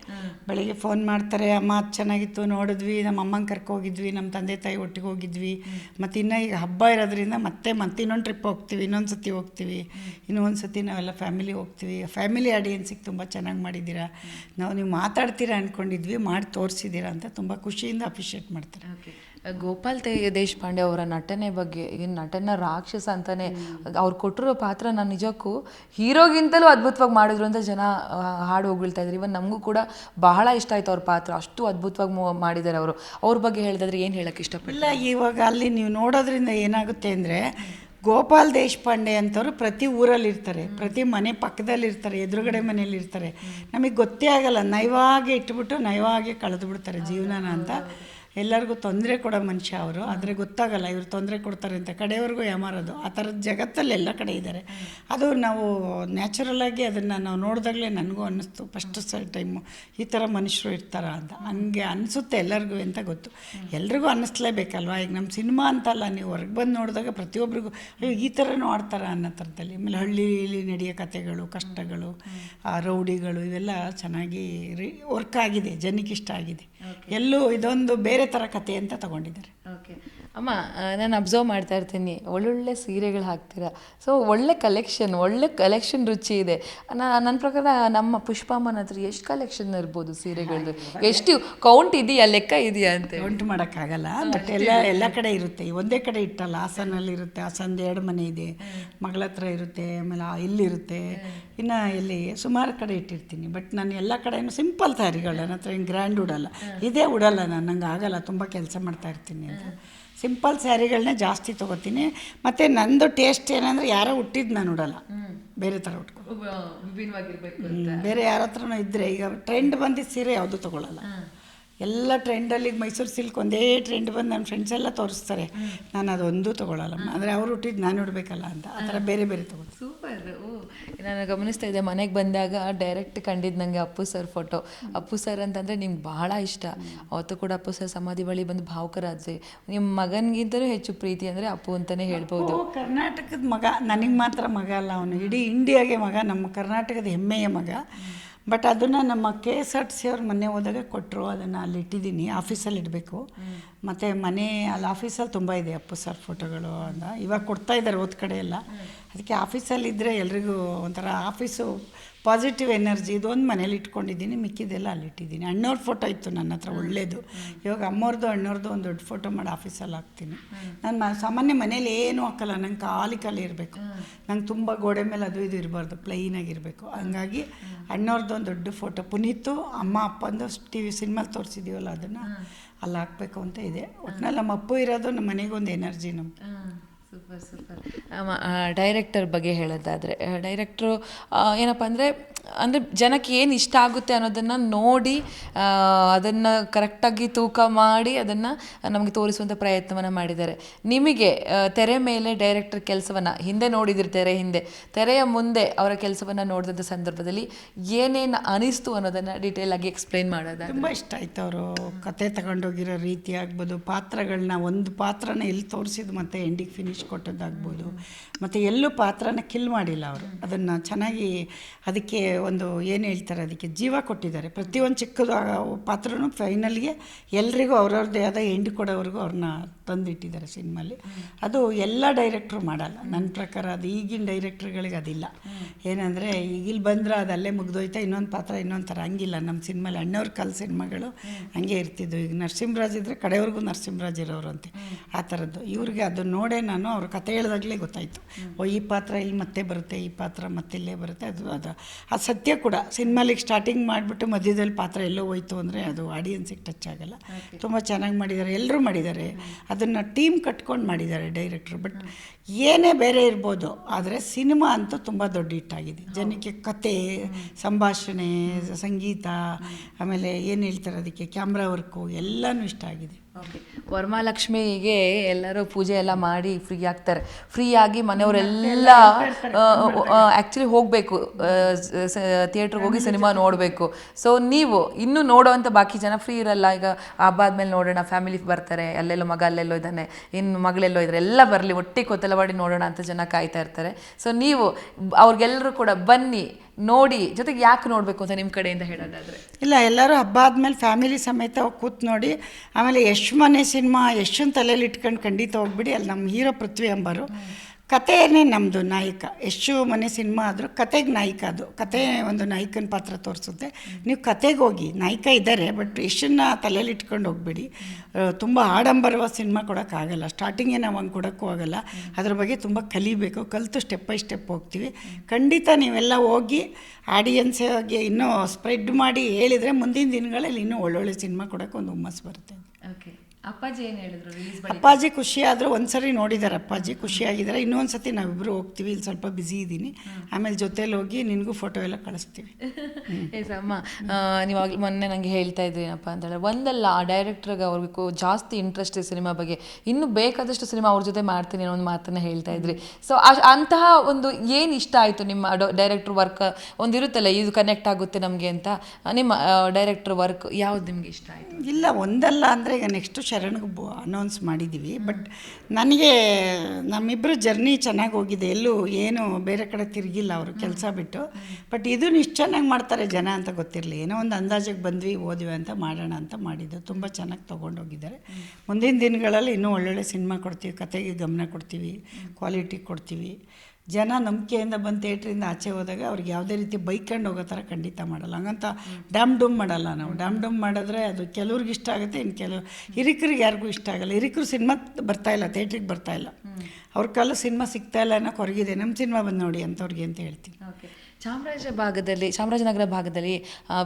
ಬೆಳಿಗ್ಗೆ ಫೋನ್ ಮಾಡ್ತಾರೆ ಅಮ್ಮ ಅದು ಚೆನ್ನಾಗಿತ್ತು ನೋಡಿದ್ವಿ. ನಮ್ಮ ಅಮ್ಮನ ಕರ್ಕೋಗಿದ್ವಿ ನಮ್ಮ ತಂದೆ ತಾಯಿ ಒಟ್ಟಿಗೆ ಹೋಗಿದ್ವಿ. ಮತ್ತು ಇನ್ನು ಈಗ ಹಬ್ಬ ಇರೋದ್ರಿಂದ ಮತ್ತೆ ಮತ್ತೆ ಇನ್ನೊಂದು ಟ್ರಿಪ್ ಹೋಗ್ತೀವಿ ಇನ್ನೊಂದು ಸತಿ ಹೋಗ್ತೀವಿ ಇನ್ನೊಂದು ಸತಿ ನಾವೆಲ್ಲ ಫ್ಯಾಮಿಲಿ ಹೋಗ್ತೀವಿ. ಫ್ಯಾಮಿಲಿ ಆಡಿಯನ್ಸಿಗೆ ತುಂಬ ಚೆನ್ನಾಗಿ ಮಾಡಿದ್ದೀರಾ? ನಾವು ನೀವು ಮಾತಾಡ್ತೀರಾ ಅಂದ್ಕೊಂಡಿದ್ವಿ ಮಾಡಿ ತೋರಿಸಿದ್ದೀರಾ ಅಂತ ತುಂಬ ಖುಷಿಯಿಂದ ಅಪ್ರಿಷಿಯೇಟ್ ಮಾಡ್ತಾರೆ. ಗೋಪಾಲ್ ತೆ ದೇಶಪಾಂಡೆ ಅವರ ನಟನೆ ಬಗ್ಗೆ ಈ ನಟನ ರಾಕ್ಷಸ ಅಂತಾನೆ ಅವ್ರು ಕೊಟ್ಟಿರೋ ಪಾತ್ರ ನಾನು ನಿಜಕ್ಕೂ ಹೀರೋಗಿಂತಲೂ ಅದ್ಭುತವಾಗಿ ಮಾಡಿದ್ರು ಅಂತ ಜನ ಹಾಡು ಹೊಗಳ್ತಾ ಇದ್ರು. ಇವನ್ ನಮಗೂ ಕೂಡ ಬಹಳ ಇಷ್ಟ ಆಯ್ತು ಅವ್ರ ಪಾತ್ರ. ಅಷ್ಟು ಅದ್ಭುತವಾಗಿ ಮಾಡಿದ್ದಾರೆ ಅವರು. ಅವ್ರ ಬಗ್ಗೆ ಹೇಳಿದ್ರೆ ಏನು ಹೇಳಕ್ಕೆ ಇಷ್ಟಪಡಲ್ಲ ಇಲ್ಲ ಇವಾಗ ಅಲ್ಲಿ ನೀವು ನೋಡೋದ್ರಿಂದ ಏನಾಗುತ್ತೆ ಅಂದರೆ ಗೋಪಾಲ್ ದೇಶಪಾಂಡೆ ಅಂತವರು ಪ್ರತಿ ಊರಲ್ಲಿ ಇರ್ತಾರೆ, ಪ್ರತಿ ಮನೆ ಪಕ್ಕದಲ್ಲಿ ಇರ್ತಾರೆ, ಎದುರುಗಡೆ ಮನೆಯಲ್ಲಿರ್ತಾರೆ ನಮಗೆ ಗೊತ್ತೇ ಆಗಲ್ಲ, ನಯವಾಗಿ ಇಟ್ಬಿಟ್ಟು ನಯವಾಗಿ ಕಳೆದು ಬಿಡ್ತಾರೆ ಜೀವನನ ಅಂತ. ಎಲ್ಲರಿಗೂ ತೊಂದರೆ ಕೊಡೋ ಮನುಷ್ಯ ಅವರು, ಆದರೆ ಗೊತ್ತಾಗಲ್ಲ ಇವರು ತೊಂದರೆ ಕೊಡ್ತಾರೆ ಅಂತ. ಕಡೆಯವರೆಗೂ ಯಾಮಾರೋದು. ಆ ಥರದ ಜಗತ್ತಲ್ಲಿ ಎಲ್ಲ ಕಡೆ ಇದ್ದಾರೆ ಅದು ನಾವು ನ್ಯಾಚುರಲಾಗಿ ಅದನ್ನು ನಾವು ನೋಡಿದಾಗಲೇ ನನಗೂ ಅನ್ನಿಸ್ತು. ಫಸ್ಟ್ ಟೈಮು ಈ ಥರ ಮನುಷ್ಯರು ಇರ್ತಾರ ಅಂತ. ಹಂಗೆ ಅನಿಸುತ್ತೆ ಎಲ್ಲರಿಗೂ ಅಂತ ಗೊತ್ತು. ಎಲ್ರಿಗೂ ಅನ್ನಿಸ್ಲೇಬೇಕಲ್ವಾ? ಈಗ ನಮ್ಮ ಸಿನಿಮಾ ಅಂತಲ್ಲ, ನೀವು ಹೊರಗೆ ಬಂದು ನೋಡಿದಾಗ ಪ್ರತಿಯೊಬ್ಬರಿಗೂ ಅಯ್ಯೋ, ಈ ಥರನೂ ಆಡ್ತಾರ ಅನ್ನೋ ಥರದಲ್ಲಿ. ಆಮೇಲೆ ಹಳ್ಳಿಯಲ್ಲಿ ನಡೆಯೋ ಕಥೆಗಳು, ಕಷ್ಟಗಳು, ಆ ರೌಡಿಗಳು, ಇವೆಲ್ಲ ಚೆನ್ನಾಗಿ ವರ್ಕ್ ಆಗಿದೆ, ಜನಕ್ಕೆ ಇಷ್ಟ ಆಗಿದೆ. ಎಲ್ಲೂ ಇದೊಂದು ಬೇರೆ ಥರ ಕತೆ ಅಂತ ತಗೊಂಡಿದ್ದಾರೆ. ಅಮ್ಮ ನಾನು ಅಬ್ಸರ್ವ್ ಮಾಡ್ತಾ ಇರ್ತೀನಿ. ಒಳ್ಳೊಳ್ಳೆ ಸೀರೆಗಳು ಹಾಕ್ತೀರಾ? ಸೊ ಒಳ್ಳೆ ಕಲೆಕ್ಷನ್ ಒಳ್ಳೆ ಕಲೆಕ್ಷನ್ ರುಚಿ ಇದೆ. ನನ್ನ ಪ್ರಕಾರ ನಮ್ಮ ಪುಷ್ಪಮ್ಮನ ಹತ್ರ ಎಷ್ಟು ಕಲೆಕ್ಷನ್ ಇರ್ಬೋದು ಸೀರೆಗಳದ್ದು ಎಷ್ಟು ಕೌಂಟ್ ಇದೆಯಾ ಲೆಕ್ಕ ಇದೆಯಾ ಅಂತ ಕೌಂಟ್ ಮಾಡೋಕ್ಕಾಗಲ್ಲ. ಬಟ್ ಎಲ್ಲ ಎಲ್ಲ ಕಡೆ ಇರುತ್ತೆ. ಒಂದೇ ಕಡೆ ಇಟ್ಟಲ್ಲ ಹಾಸನಲ್ಲಿ ಇರುತ್ತೆ ಹಾಸನದ ಎರಡು ಮನೆ ಇದೆ. ಮಗಳ ಹತ್ರ ಇರುತ್ತೆ ಆಮೇಲೆ ಇಲ್ಲಿರುತ್ತೆ. ಇನ್ನು ಇಲ್ಲಿ ಸುಮಾರು ಕಡೆ ಇಟ್ಟಿರ್ತೀನಿ. ಬಟ್ ನಾನು ಎಲ್ಲ ಕಡೆಯೂ ಸಿಂಪಲ್ ಸ್ಯಾರಿಗಳು ನನ್ನ ಹತ್ರ ಏನು ಗ್ರ್ಯಾಂಡ್ ಉಡಲ್ಲ. ಇದೇ ಉಡಲ್ಲ ನಾನು. ನಂಗೆ ಆಗಲ್ಲ. ತುಂಬ ಕೆಲಸ ಮಾಡ್ತಾ ಇರ್ತೀನಿ ಅಂತ. ಸಿಂಪಲ್ ಸ್ಯಾರಿಗಳನ್ನೇ ಜಾಸ್ತಿ ತೊಗೋತೀನಿ. ಮತ್ತು ನಂದು ಟೇಸ್ಟ್ ಏನಂದರೆ ಯಾರೋ ಹುಟ್ಟಿದ್ದು ನಾನು ಉಡಲ್ಲ ಬೇರೆ ಥರ ಉಟ್ಕೊ. ಬೇರೆ ಯಾರ ಹತ್ರನೂ ಇದ್ದರೆ ಈಗ ಟ್ರೆಂಡ್ ಬಂದಿದ್ದ ಸೀರೆ ಯಾವುದೂ ತೊಗೊಳಲ್ಲ. ಎಲ್ಲ ಟ್ರೆಂಡಲ್ಲಿ ಮೈಸೂರು ಸಿಲ್ಕ್ ಒಂದೇ ಟ್ರೆಂಡ್ ಬಂದು ನನ್ನ ಫ್ರೆಂಡ್ಸ್ ಎಲ್ಲ ತೋರಿಸ್ತಾರೆ. ನಾನು ಅದೊಂದು ತೊಗೊಳಲ್ಲ ಅಂದರೆ ಅವ್ರು ಹುಟ್ಟಿದ್ದು ನಾನು ಉಡಬೇಕಲ್ಲ ಅಂತ. ಆ ಥರ ಬೇರೆ ಬೇರೆ ತೊಗೊಳ್ತೀನಿ ಸೂಪರ್. ಓ ನಾನು ಗಮನಿಸ್ತಾ ಇದ್ದೆ ಮನೆಗೆ ಬಂದಾಗ ಡೈರೆಕ್ಟ್ ಕಂಡಿದ್ದು ನನಗೆ Appu sir photo Appu sir ಅಂತಂದರೆ ನಿಮ್ಗೆ ಭಾಳ ಇಷ್ಟ. ಅವತ್ತು ಕೂಡ ಅಪ್ಪು ಸರ್ ಸಮಾಧಿ ಬಳಿ ಬಂದು ಭಾವುಕರಾದ್ರಿ ನಿಮ್ಮ ಮಗನಿಗಿಂತಲೂ ಹೆಚ್ಚು ಪ್ರೀತಿ ಅಂದರೆ ಅಪ್ಪು ಅಂತಲೇ ಹೇಳ್ಬೋದು. ಕರ್ನಾಟಕದ ಮಗ ನನಗೆ ಮಾತ್ರ ಮಗ ಅಲ್ಲ ಅವನು. ಇಡೀ ಇಂಡಿಯಾಗೆ ಮಗ ನಮ್ಮ ಕರ್ನಾಟಕದ ಹೆಮ್ಮೆಯ ಮಗ. ಬಟ್ ಅದನ್ನು ನಮ್ಮ K S R T C ಅವ್ರ ಮೊನ್ನೆ ಹೋದಾಗ ಕೊಟ್ಟರು ಅದನ್ನು ಅಲ್ಲಿ ಇಟ್ಟಿದ್ದೀನಿ ಆಫೀಸಲ್ಲಿ ಇಡಬೇಕು. ಮತ್ತು ಮನೆ ಅಲ್ಲಿ ಆಫೀಸಲ್ಲಿ ತುಂಬ ಇದೆ ಅಪ್ಪು ಸರ್ ಫೋಟೋಗಳು ಅಂತ. ಇವಾಗ ಕೊಡ್ತಾ ಇದ್ದಾರೆ ಓದ್ ಕಡೆ ಎಲ್ಲ. ಅದಕ್ಕೆ ಆಫೀಸಲ್ಲಿ ಇದ್ದರೆ ಎಲ್ರಿಗೂ ಒಂಥರ ಆಫೀಸು ಪಾಸಿಟಿವ್ ಎನರ್ಜಿ ಇದೊಂದು ಮನೇಲಿ ಇಟ್ಕೊಂಡಿದ್ದೀನಿ, ಮಿಕ್ಕಿದೆಲ್ಲ ಅಲ್ಲಿ ಇಟ್ಟಿದ್ದೀನಿ. ಅಣ್ಣವ್ರ ಫೋಟೋ ಇತ್ತು ನನ್ನ ಹತ್ರ ಒಳ್ಳೆಯದು ಇವಾಗ ಅಮ್ಮವ್ರದ್ದು ಅಣ್ಣವ್ರದ್ದು ಒಂದು ದೊಡ್ಡ ಫೋಟೋ ಮಾಡಿ ಆಫೀಸಲ್ಲಿ ಹಾಕ್ತೀನಿ. ನಾನು ಸಾಮಾನ್ಯ ಮನೇಲಿ ಏನೂ ಹಾಕಲ್ಲ, ನಂಗೆ ಕಾಲಿ ಕಾಲಿ ಇರಬೇಕು. ನಂಗೆ ತುಂಬ ಗೋಡೆ ಮೇಲೆ ಅದು ಇದು ಇರಬಾರ್ದು ಪ್ಲೈನಾಗಿರಬೇಕು ಹಂಗಾಗಿ ಅಣ್ಣವ್ರದ್ದು ಒಂದು ದೊಡ್ಡ ಫೋಟೋ ಪುನೀತು, ಅಮ್ಮ ಅಪ್ಪಂದು ಟಿ ವಿ ಸಿನಿಮಾಲಿ ತೋರಿಸಿದೀವಲ್ಲ ಅದನ್ನು, ಅಲ್ಲಿ ಹಾಕಬೇಕು ಅಂತ ಇದೆ. ಒಟ್ಟಿನಲ್ಲಿ ನಮ್ಮ ಅಪ್ಪು ಇರೋದು ನಮ್ಮ ಮನೆಗೊಂದು ಎನರ್ಜಿ ನಮ್ಗೆ ಸೂಪರ್ ಸೂಪರ್. ಡೈರೆಕ್ಟರ್ ಬಗ್ಗೆ ಹೇಳೋದಾದರೆ ಡೈರೆಕ್ಟ್ರು ಏನಪ್ಪ ಅಂದರೆ ಅಂದರೆ ಜನಕ್ಕೆ ಏನು ಇಷ್ಟ ಆಗುತ್ತೆ ಅನ್ನೋದನ್ನು ನೋಡಿ ಅದನ್ನು ಕರೆಕ್ಟಾಗಿ ತೂಕ ಮಾಡಿ ಅದನ್ನು ನಮಗೆ ತೋರಿಸುವಂಥ ಪ್ರಯತ್ನವನ್ನು ಮಾಡಿದ್ದಾರೆ. ನಿಮಗೆ ತೆರೆ ಮೇಲೆ ಡೈರೆಕ್ಟರ್ ಕೆಲಸವನ್ನು ಹಿಂದೆ ನೋಡಿದಿರಿ, ತೆರೆ ಹಿಂದೆ. ತೆರೆಯ ಮುಂದೆ ಅವರ ಕೆಲಸವನ್ನು ನೋಡಿದಂಥ ಸಂದರ್ಭದಲ್ಲಿ ಏನೇನು ಅನಿಸ್ತು ಅನ್ನೋದನ್ನು ಡೀಟೇಲ್ ಆಗಿ ಎಕ್ಸ್ಪ್ಲೈನ್ ಮಾಡೋದು ತುಂಬ ಇಷ್ಟ ಆಯ್ತು ಅವರು ಕತೆ ತಗೊಂಡೋಗಿರೋ ರೀತಿ ಆಗ್ಬೋದು, ಪಾತ್ರಗಳನ್ನ, ಒಂದು ಪಾತ್ರನ ಎಲ್ಲಿ ತೋರಿಸಿದ್ದು ಮತ್ತೆ ಎಂಡಿಗೆ ಫಿನಿಶ್ ಕೊಟ್ಟದ್ದಾಗ್ಬೋದು. ಮತ್ತು ಎಲ್ಲೂ ಪಾತ್ರನ ಕಿಲ್ ಮಾಡಿಲ್ಲ ಅವರು. ಅದನ್ನು ಚೆನ್ನಾಗಿ ಅದಕ್ಕೆ ಒಂದು ಏನು ಹೇಳ್ತಾರೆ, ಅದಕ್ಕೆ ಜೀವ ಕೊಟ್ಟಿದ್ದಾರೆ. ಪ್ರತಿಯೊಂದು ಚಿಕ್ಕದು ಪಾತ್ರನೂ ಫೈನಲ್ಗೆ ಎಲ್ರಿಗೂ ಅವ್ರವ್ರದ್ದೇ ಆದ ಎಂಡ್ ಕೊಡೋವರೆಗೂ ಅವ್ರನ್ನ ತಂದಿಟ್ಟಿದ್ದಾರೆ ಸಿನಿಮಾಲಿ ಅದು ಎಲ್ಲ ಡೈರೆಕ್ಟ್ರು ಮಾಡಲ್ಲ. ನನ್ನ ಪ್ರಕಾರ ಅದು ಈಗಿನ ಡೈರೆಕ್ಟ್ರುಗಳಿಗೆ ಅದಿಲ್ಲ. ಏನಂದರೆ ಈಗ ಇಲ್ಲಿ ಬಂದ್ರೆ ಅದು ಅಲ್ಲೇ ಮುಗ್ದೋಯ್ತಾ ಇನ್ನೊಂದು ಪಾತ್ರ, ಇನ್ನೊಂದು ಥರ. ಹಂಗಿಲ್ಲ. ನಮ್ಮ ಸಿನಿಮಾಲಿ ಅಣ್ಣವ್ರ ಕಾಲ ಸಿನಿಮಾಗಳು ಹಂಗೆ ಇರ್ತಿದ್ವು. ಈಗ ನರಸಿಂಹರಾಜ್ ಇದ್ದರೆ ಕಡೆಯವ್ರಿಗೂ ನರಸಿಂಹರಾಜ್ ಇರೋರು ಅಂತೆ. ಆ ಥರದ್ದು. ಇವ್ರಿಗೆ ಅದು ನೋಡೇ ನಾನು ಅವ್ರ ಕತೆ ಹೇಳಿದಾಗಲೇ ಗೊತ್ತಾಯಿತು. ಓ ಈ ಪಾತ್ರ ಇಲ್ಲಿ ಮತ್ತೆ ಬರುತ್ತೆ ಈ ಪಾತ್ರ ಮತ್ತೆ ಇಲ್ಲೇ ಬರುತ್ತೆ ಅದು ಅದು. ಆ ಸತ್ಯ ಕೂಡ ಸಿನಿಮಾಲಿಗೆ ಸ್ಟಾರ್ಟಿಂಗ್ ಮಾಡಿಬಿಟ್ಟು ಮಧ್ಯದಲ್ಲಿ ಪಾತ್ರ ಎಲ್ಲೋ ಹೋಯ್ತು ಅಂದರೆ ಅದು ಆಡಿಯನ್ಸಿಗೆ ಟಚ್ ಆಗಲ್ಲ. ತುಂಬ ಚೆನ್ನಾಗಿ ಮಾಡಿದ್ದಾರೆ ಎಲ್ಲರೂ ಮಾಡಿದ್ದಾರೆ ಅದನ್ನು ಟೀಮ್ ಕಟ್ಕೊಂಡು ಮಾಡಿದ್ದಾರೆ ಡೈರೆಕ್ಟ್ರು ಬಟ್ ಏನೇ ಬೇರೆ ಇರ್ಬೋದು ಆದರೆ ಸಿನಿಮಾ ಅಂತೂ ತುಂಬ ದೊಡ್ಡ ಹಿಟ್ಟಾಗಿದೆ ಜನಕ್ಕೆ ಕತೆ ಸಂಭಾಷಣೆ ಸಂಗೀತ ಆಮೇಲೆ ಏನು ಹೇಳ್ತಾರೆ ಅದಕ್ಕೆ ಕ್ಯಾಮ್ರಾ ವರ್ಕು ಎಲ್ಲನೂ ಇಷ್ಟ ಆಗಿದೆ. ಓಕೆ. ವರಮಹಾಲಕ್ಷ್ಮಿಗೆ ಎಲ್ಲರೂ ಪೂಜೆ ಎಲ್ಲ ಮಾಡಿ ಫ್ರೀ ಆಗ್ತಾರೆ. ಫ್ರೀ ಆಗಿ ಮನೆಯವರೆಲ್ಲ ಆ್ಯಕ್ಚುಲಿ ಹೋಗಬೇಕು. ಥಿಯೇಟ್ರಿಗೆ ಹೋಗಿ ಸಿನಿಮಾ ನೋಡಬೇಕು. ಸೊ ನೀವು ಇನ್ನೂ ನೋಡೋವಂಥ ಬಾಕಿ ಜನ ಫ್ರೀ ಇರಲ್ಲ. ಈಗ ಹಬ್ಬ ಆದಮೇಲೆ ನೋಡೋಣ ಫ್ಯಾಮಿಲಿ ಬರ್ತಾರೆ ಅಲ್ಲೆಲ್ಲೋ ಮಗ ಅಲ್ಲೆಲ್ಲೋ ಇದ್ದಾನೆ ಇನ್ನು ಮಗಳೆಲ್ಲೋ ಇದ್ದಾರೆ ಎಲ್ಲ ಬರಲಿ ಒಟ್ಟಿಗೆ ಕೊತ್ತಲವಾಡಿ ನೋಡೋಣ ಅಂತ ಜನ ಕಾಯ್ತಾ ಇರ್ತಾರೆ. ಸೊ ನೀವು ಅವ್ರಿಗೆಲ್ಲರೂ ಕೂಡ ಬನ್ನಿ ನೋಡಿ, ಜೊತೆಗೆ ಯಾಕೆ ನೋಡಬೇಕು ಅಂತ ನಿಮ್ಮ ಕಡೆಯಿಂದ ಹೇಳೋದಾದರೆ? ಇಲ್ಲ, ಎಲ್ಲರೂ ಹಬ್ಬ ಆದಮೇಲೆ ಫ್ಯಾಮಿಲಿ ಸಮೇತ ಕೂತು ನೋಡಿ, ಆಮೇಲೆ ಯಶ್ ಮನೆ ಸಿನಿಮಾ ಯಶನ್ ತಲೆಯಲ್ಲಿ ಇಟ್ಕೊಂಡು ಖಂಡಿತ ಹೋಗ್ಬಿಡಿ, ಅಲ್ಲಿ ನಮ್ಮ ಹೀರೋ ಪೃಥ್ವಿ ಅಂಬರು. ಕಥೆನೇ ನಮ್ಮದು ನಾಯಕ. ಎಷ್ಟು ಮನೆ ಸಿನಿಮಾ ಆದರೂ ಕತೆಗೆ ನಾಯಕ ಅದು. ಕತೆ ಒಂದು ನಾಯಕನ ಪಾತ್ರ ತೋರಿಸುತ್ತೆ. ನೀವು ಕತೆಗೆ ಹೋಗಿ, ನಾಯಕ ಇದ್ದಾರೆ ಬಟ್ ಎಷ್ಟನ್ನು ತಲೆಯಲ್ಲಿ ಇಟ್ಕೊಂಡು ಹೋಗ್ಬೇಡಿ. ತುಂಬ ಆಡಂಬರವ ಸಿನಿಮಾ ಕೊಡೋಕ್ಕಾಗಲ್ಲ. ಸ್ಟಾರ್ಟಿಂಗೇ ನಾವು ಹಂಗೆ ಕೊಡೋಕ್ಕೂ ಆಗಲ್ಲ. ಅದ್ರ ಬಗ್ಗೆ ತುಂಬ ಕಲಿಬೇಕು. ಕಲಿತು ಸ್ಟೆಪ್ ಬೈ ಸ್ಟೆಪ್ ಹೋಗ್ತೀವಿ. ಖಂಡಿತ ನೀವೆಲ್ಲ ಹೋಗಿ ಆಡಿಯನ್ಸಾಗಿ ಇನ್ನೂ ಸ್ಪ್ರೆಡ್ ಮಾಡಿ ಹೇಳಿದರೆ ಮುಂದಿನ ದಿನಗಳಲ್ಲಿ ಇನ್ನೂ ಒಳ್ಳೊಳ್ಳೆ ಸಿನಿಮಾ ಕೊಡೋಕ್ಕೆ ಒಂದು ಹುಮ್ಮಸ್ಸು ಬರುತ್ತೆ. ಓಕೆ. ಅಪ್ಪಾಜಿ ಏನು ಹೇಳಿದ್ರು ರಿಲೀಸ್ ಅಪ್ಪಾಜಿ ಖುಷಿ ಆದರೂ ಒಂದ್ಸರಿ ನೋಡಿದ್ದಾರೆ ಅಪ್ಪಾಜಿ ಖುಷಿಯಾಗಿದ್ದಾರೆ ಇನ್ನೊಂದು ಸತಿ ನಾವಿಬ್ಬರು ಹೋಗ್ತೀವಿ ಇಲ್ಲಿ ಸ್ವಲ್ಪ ಬ್ಯುಸಿ ಇದ್ದೀನಿ ಆಮೇಲೆ ಜೊತೇಲಿ ಹೋಗಿ ನಿನಗೂ ಫೋಟೋ ಎಲ್ಲ ಕಳಿಸ್ತೀವಿ. ಎಸ್ ಅಮ್ಮ ನೀವಾಗ ಮೊನ್ನೆ ನನಗೆ ಹೇಳ್ತಾ ಇದ್ರಿ ಏನಪ್ಪ ಅಂತೇಳಿ. ಒಂದಲ್ಲ ಆ ಡೈರೆಕ್ಟ್ರಿಗೆ ಅವ್ರಿಗೂ ಜಾಸ್ತಿ ಇಂಟ್ರೆಸ್ಟ್ ಇದೆ ಸಿನಿಮಾ ಬಗ್ಗೆ. ಇನ್ನೂ ಬೇಕಾದಷ್ಟು ಸಿನಿಮಾ ಅವ್ರ ಜೊತೆ ಮಾಡ್ತೀನಿ ಅನ್ನೋ ಒಂದು ಮಾತನ್ನ ಹೇಳ್ತಾ ಇದ್ರಿ. ಸೊ ಅಂತಹ ಒಂದು ಏನು ಇಷ್ಟ ಆಯಿತು ನಿಮ್ಮ ಡೈರೆಕ್ಟ್ರ್ ವರ್ಕ್ ಒಂದು ಇರುತ್ತಲ್ಲ ಇದು ಕನೆಕ್ಟ್ ಆಗುತ್ತೆ ನಮಗೆ ಅಂತ. ನಿಮ್ಮ ಡೈರೆಕ್ಟ್ರ್ ವರ್ಕ್ ಯಾವ್ದು ನಿಮ್ಗೆ ಇಷ್ಟ ಆಯಿತು? ಇಲ್ಲ ಒಂದಲ್ಲ ಅಂದರೆ ಈಗ ನೆಕ್ಸ್ಟು ಶರಣ್ಗೆ ಅನೌನ್ಸ್ ಮಾಡಿದ್ದೀವಿ. ಬಟ್ ನನಗೆ ನಮ್ಮಿಬ್ಬರು ಜರ್ನಿ ಚೆನ್ನಾಗಿ ಹೋಗಿದೆ. ಎಲ್ಲೂ ಏನು ಬೇರೆ ಕಡೆ ತಿರುಗಿಲ್ಲ ಅವರು ಕೆಲಸ ಬಿಟ್ಟು. ಬಟ್ ಇದು ಇಷ್ಟು ಚೆನ್ನಾಗಿ ಮಾಡ್ತಾರೆ ಜನ ಅಂತ ಗೊತ್ತಿರಲಿ. ಏನೋ ಒಂದು ಅಂದಾಜಿಗೆ ಬಂದ್ವಿ ಓದ್ವಿ ಅಂತ ಮಾಡೋಣ ಅಂತ ಮಾಡಿದ್ದು. ತುಂಬ ಚೆನ್ನಾಗಿ ತೊಗೊಂಡೋಗಿದ್ದಾರೆ. ಮುಂದಿನ ದಿನಗಳಲ್ಲಿ ಇನ್ನೂ ಒಳ್ಳೊಳ್ಳೆ ಸಿನಿಮಾ ಕೊಡ್ತೀವಿ, ಕತೆಗೆ ಗಮನ ಕೊಡ್ತೀವಿ ಕ್ವಾಲಿಟಿ ಕೊಡ್ತೀವಿ. ಜನ ನಂಬಿಕೆಯಿಂದ ಬಂದು ಥಿಯೇಟ್ರಿಂದ ಆಚೆ ಹೋದಾಗ ಅವ್ರಿಗೆ ಯಾವುದೇ ರೀತಿ ಬೈಕಂಡು ಹೋಗೋ ಥರ ಖಂಡಿತ ಮಾಡಲ್ಲ. ಹಂಗಂತ ಡ್ಯಾಮ್ ಡೂಮ್ ಮಾಡಲ್ಲ ನಾವು. ಡ್ಯಾಮ್ ಡೂಮ್ ಮಾಡಿದ್ರೆ ಅದು ಕೆಲವ್ರಿಗೆ ಇಷ್ಟ ಆಗುತ್ತೆ ಇನ್ನು ಕೆಲವು ಹಿರಿಕರಿಗೆ ಯಾರಿಗೂ ಇಷ್ಟ ಆಗಲ್ಲ. ಹಿರಿಕರು ಸಿನಿಮಾ ಬರ್ತಾ ಇಲ್ಲ ಥಿಯೇಟ್ರಿಗೆ ಬರ್ತಾ ಇಲ್ಲ. ಅವ್ರ ಕಾಲ ಸಿನಿಮಾ ಸಿಗ್ತಾ ಇಲ್ಲ ಅನ್ನೋ ಹೊರಗಿದೆ ನಮ್ಮ ಸಿನಿಮಾ ಬಂದು ನೋಡಿ ಅಂಥವ್ರಿಗೆ ಅಂತ ಹೇಳ್ತೀನಿ. ಚಾಮರಾಜ ಭಾಗದಲ್ಲಿ ಚಾಮರಾಜನಗರ ಭಾಗದಲ್ಲಿ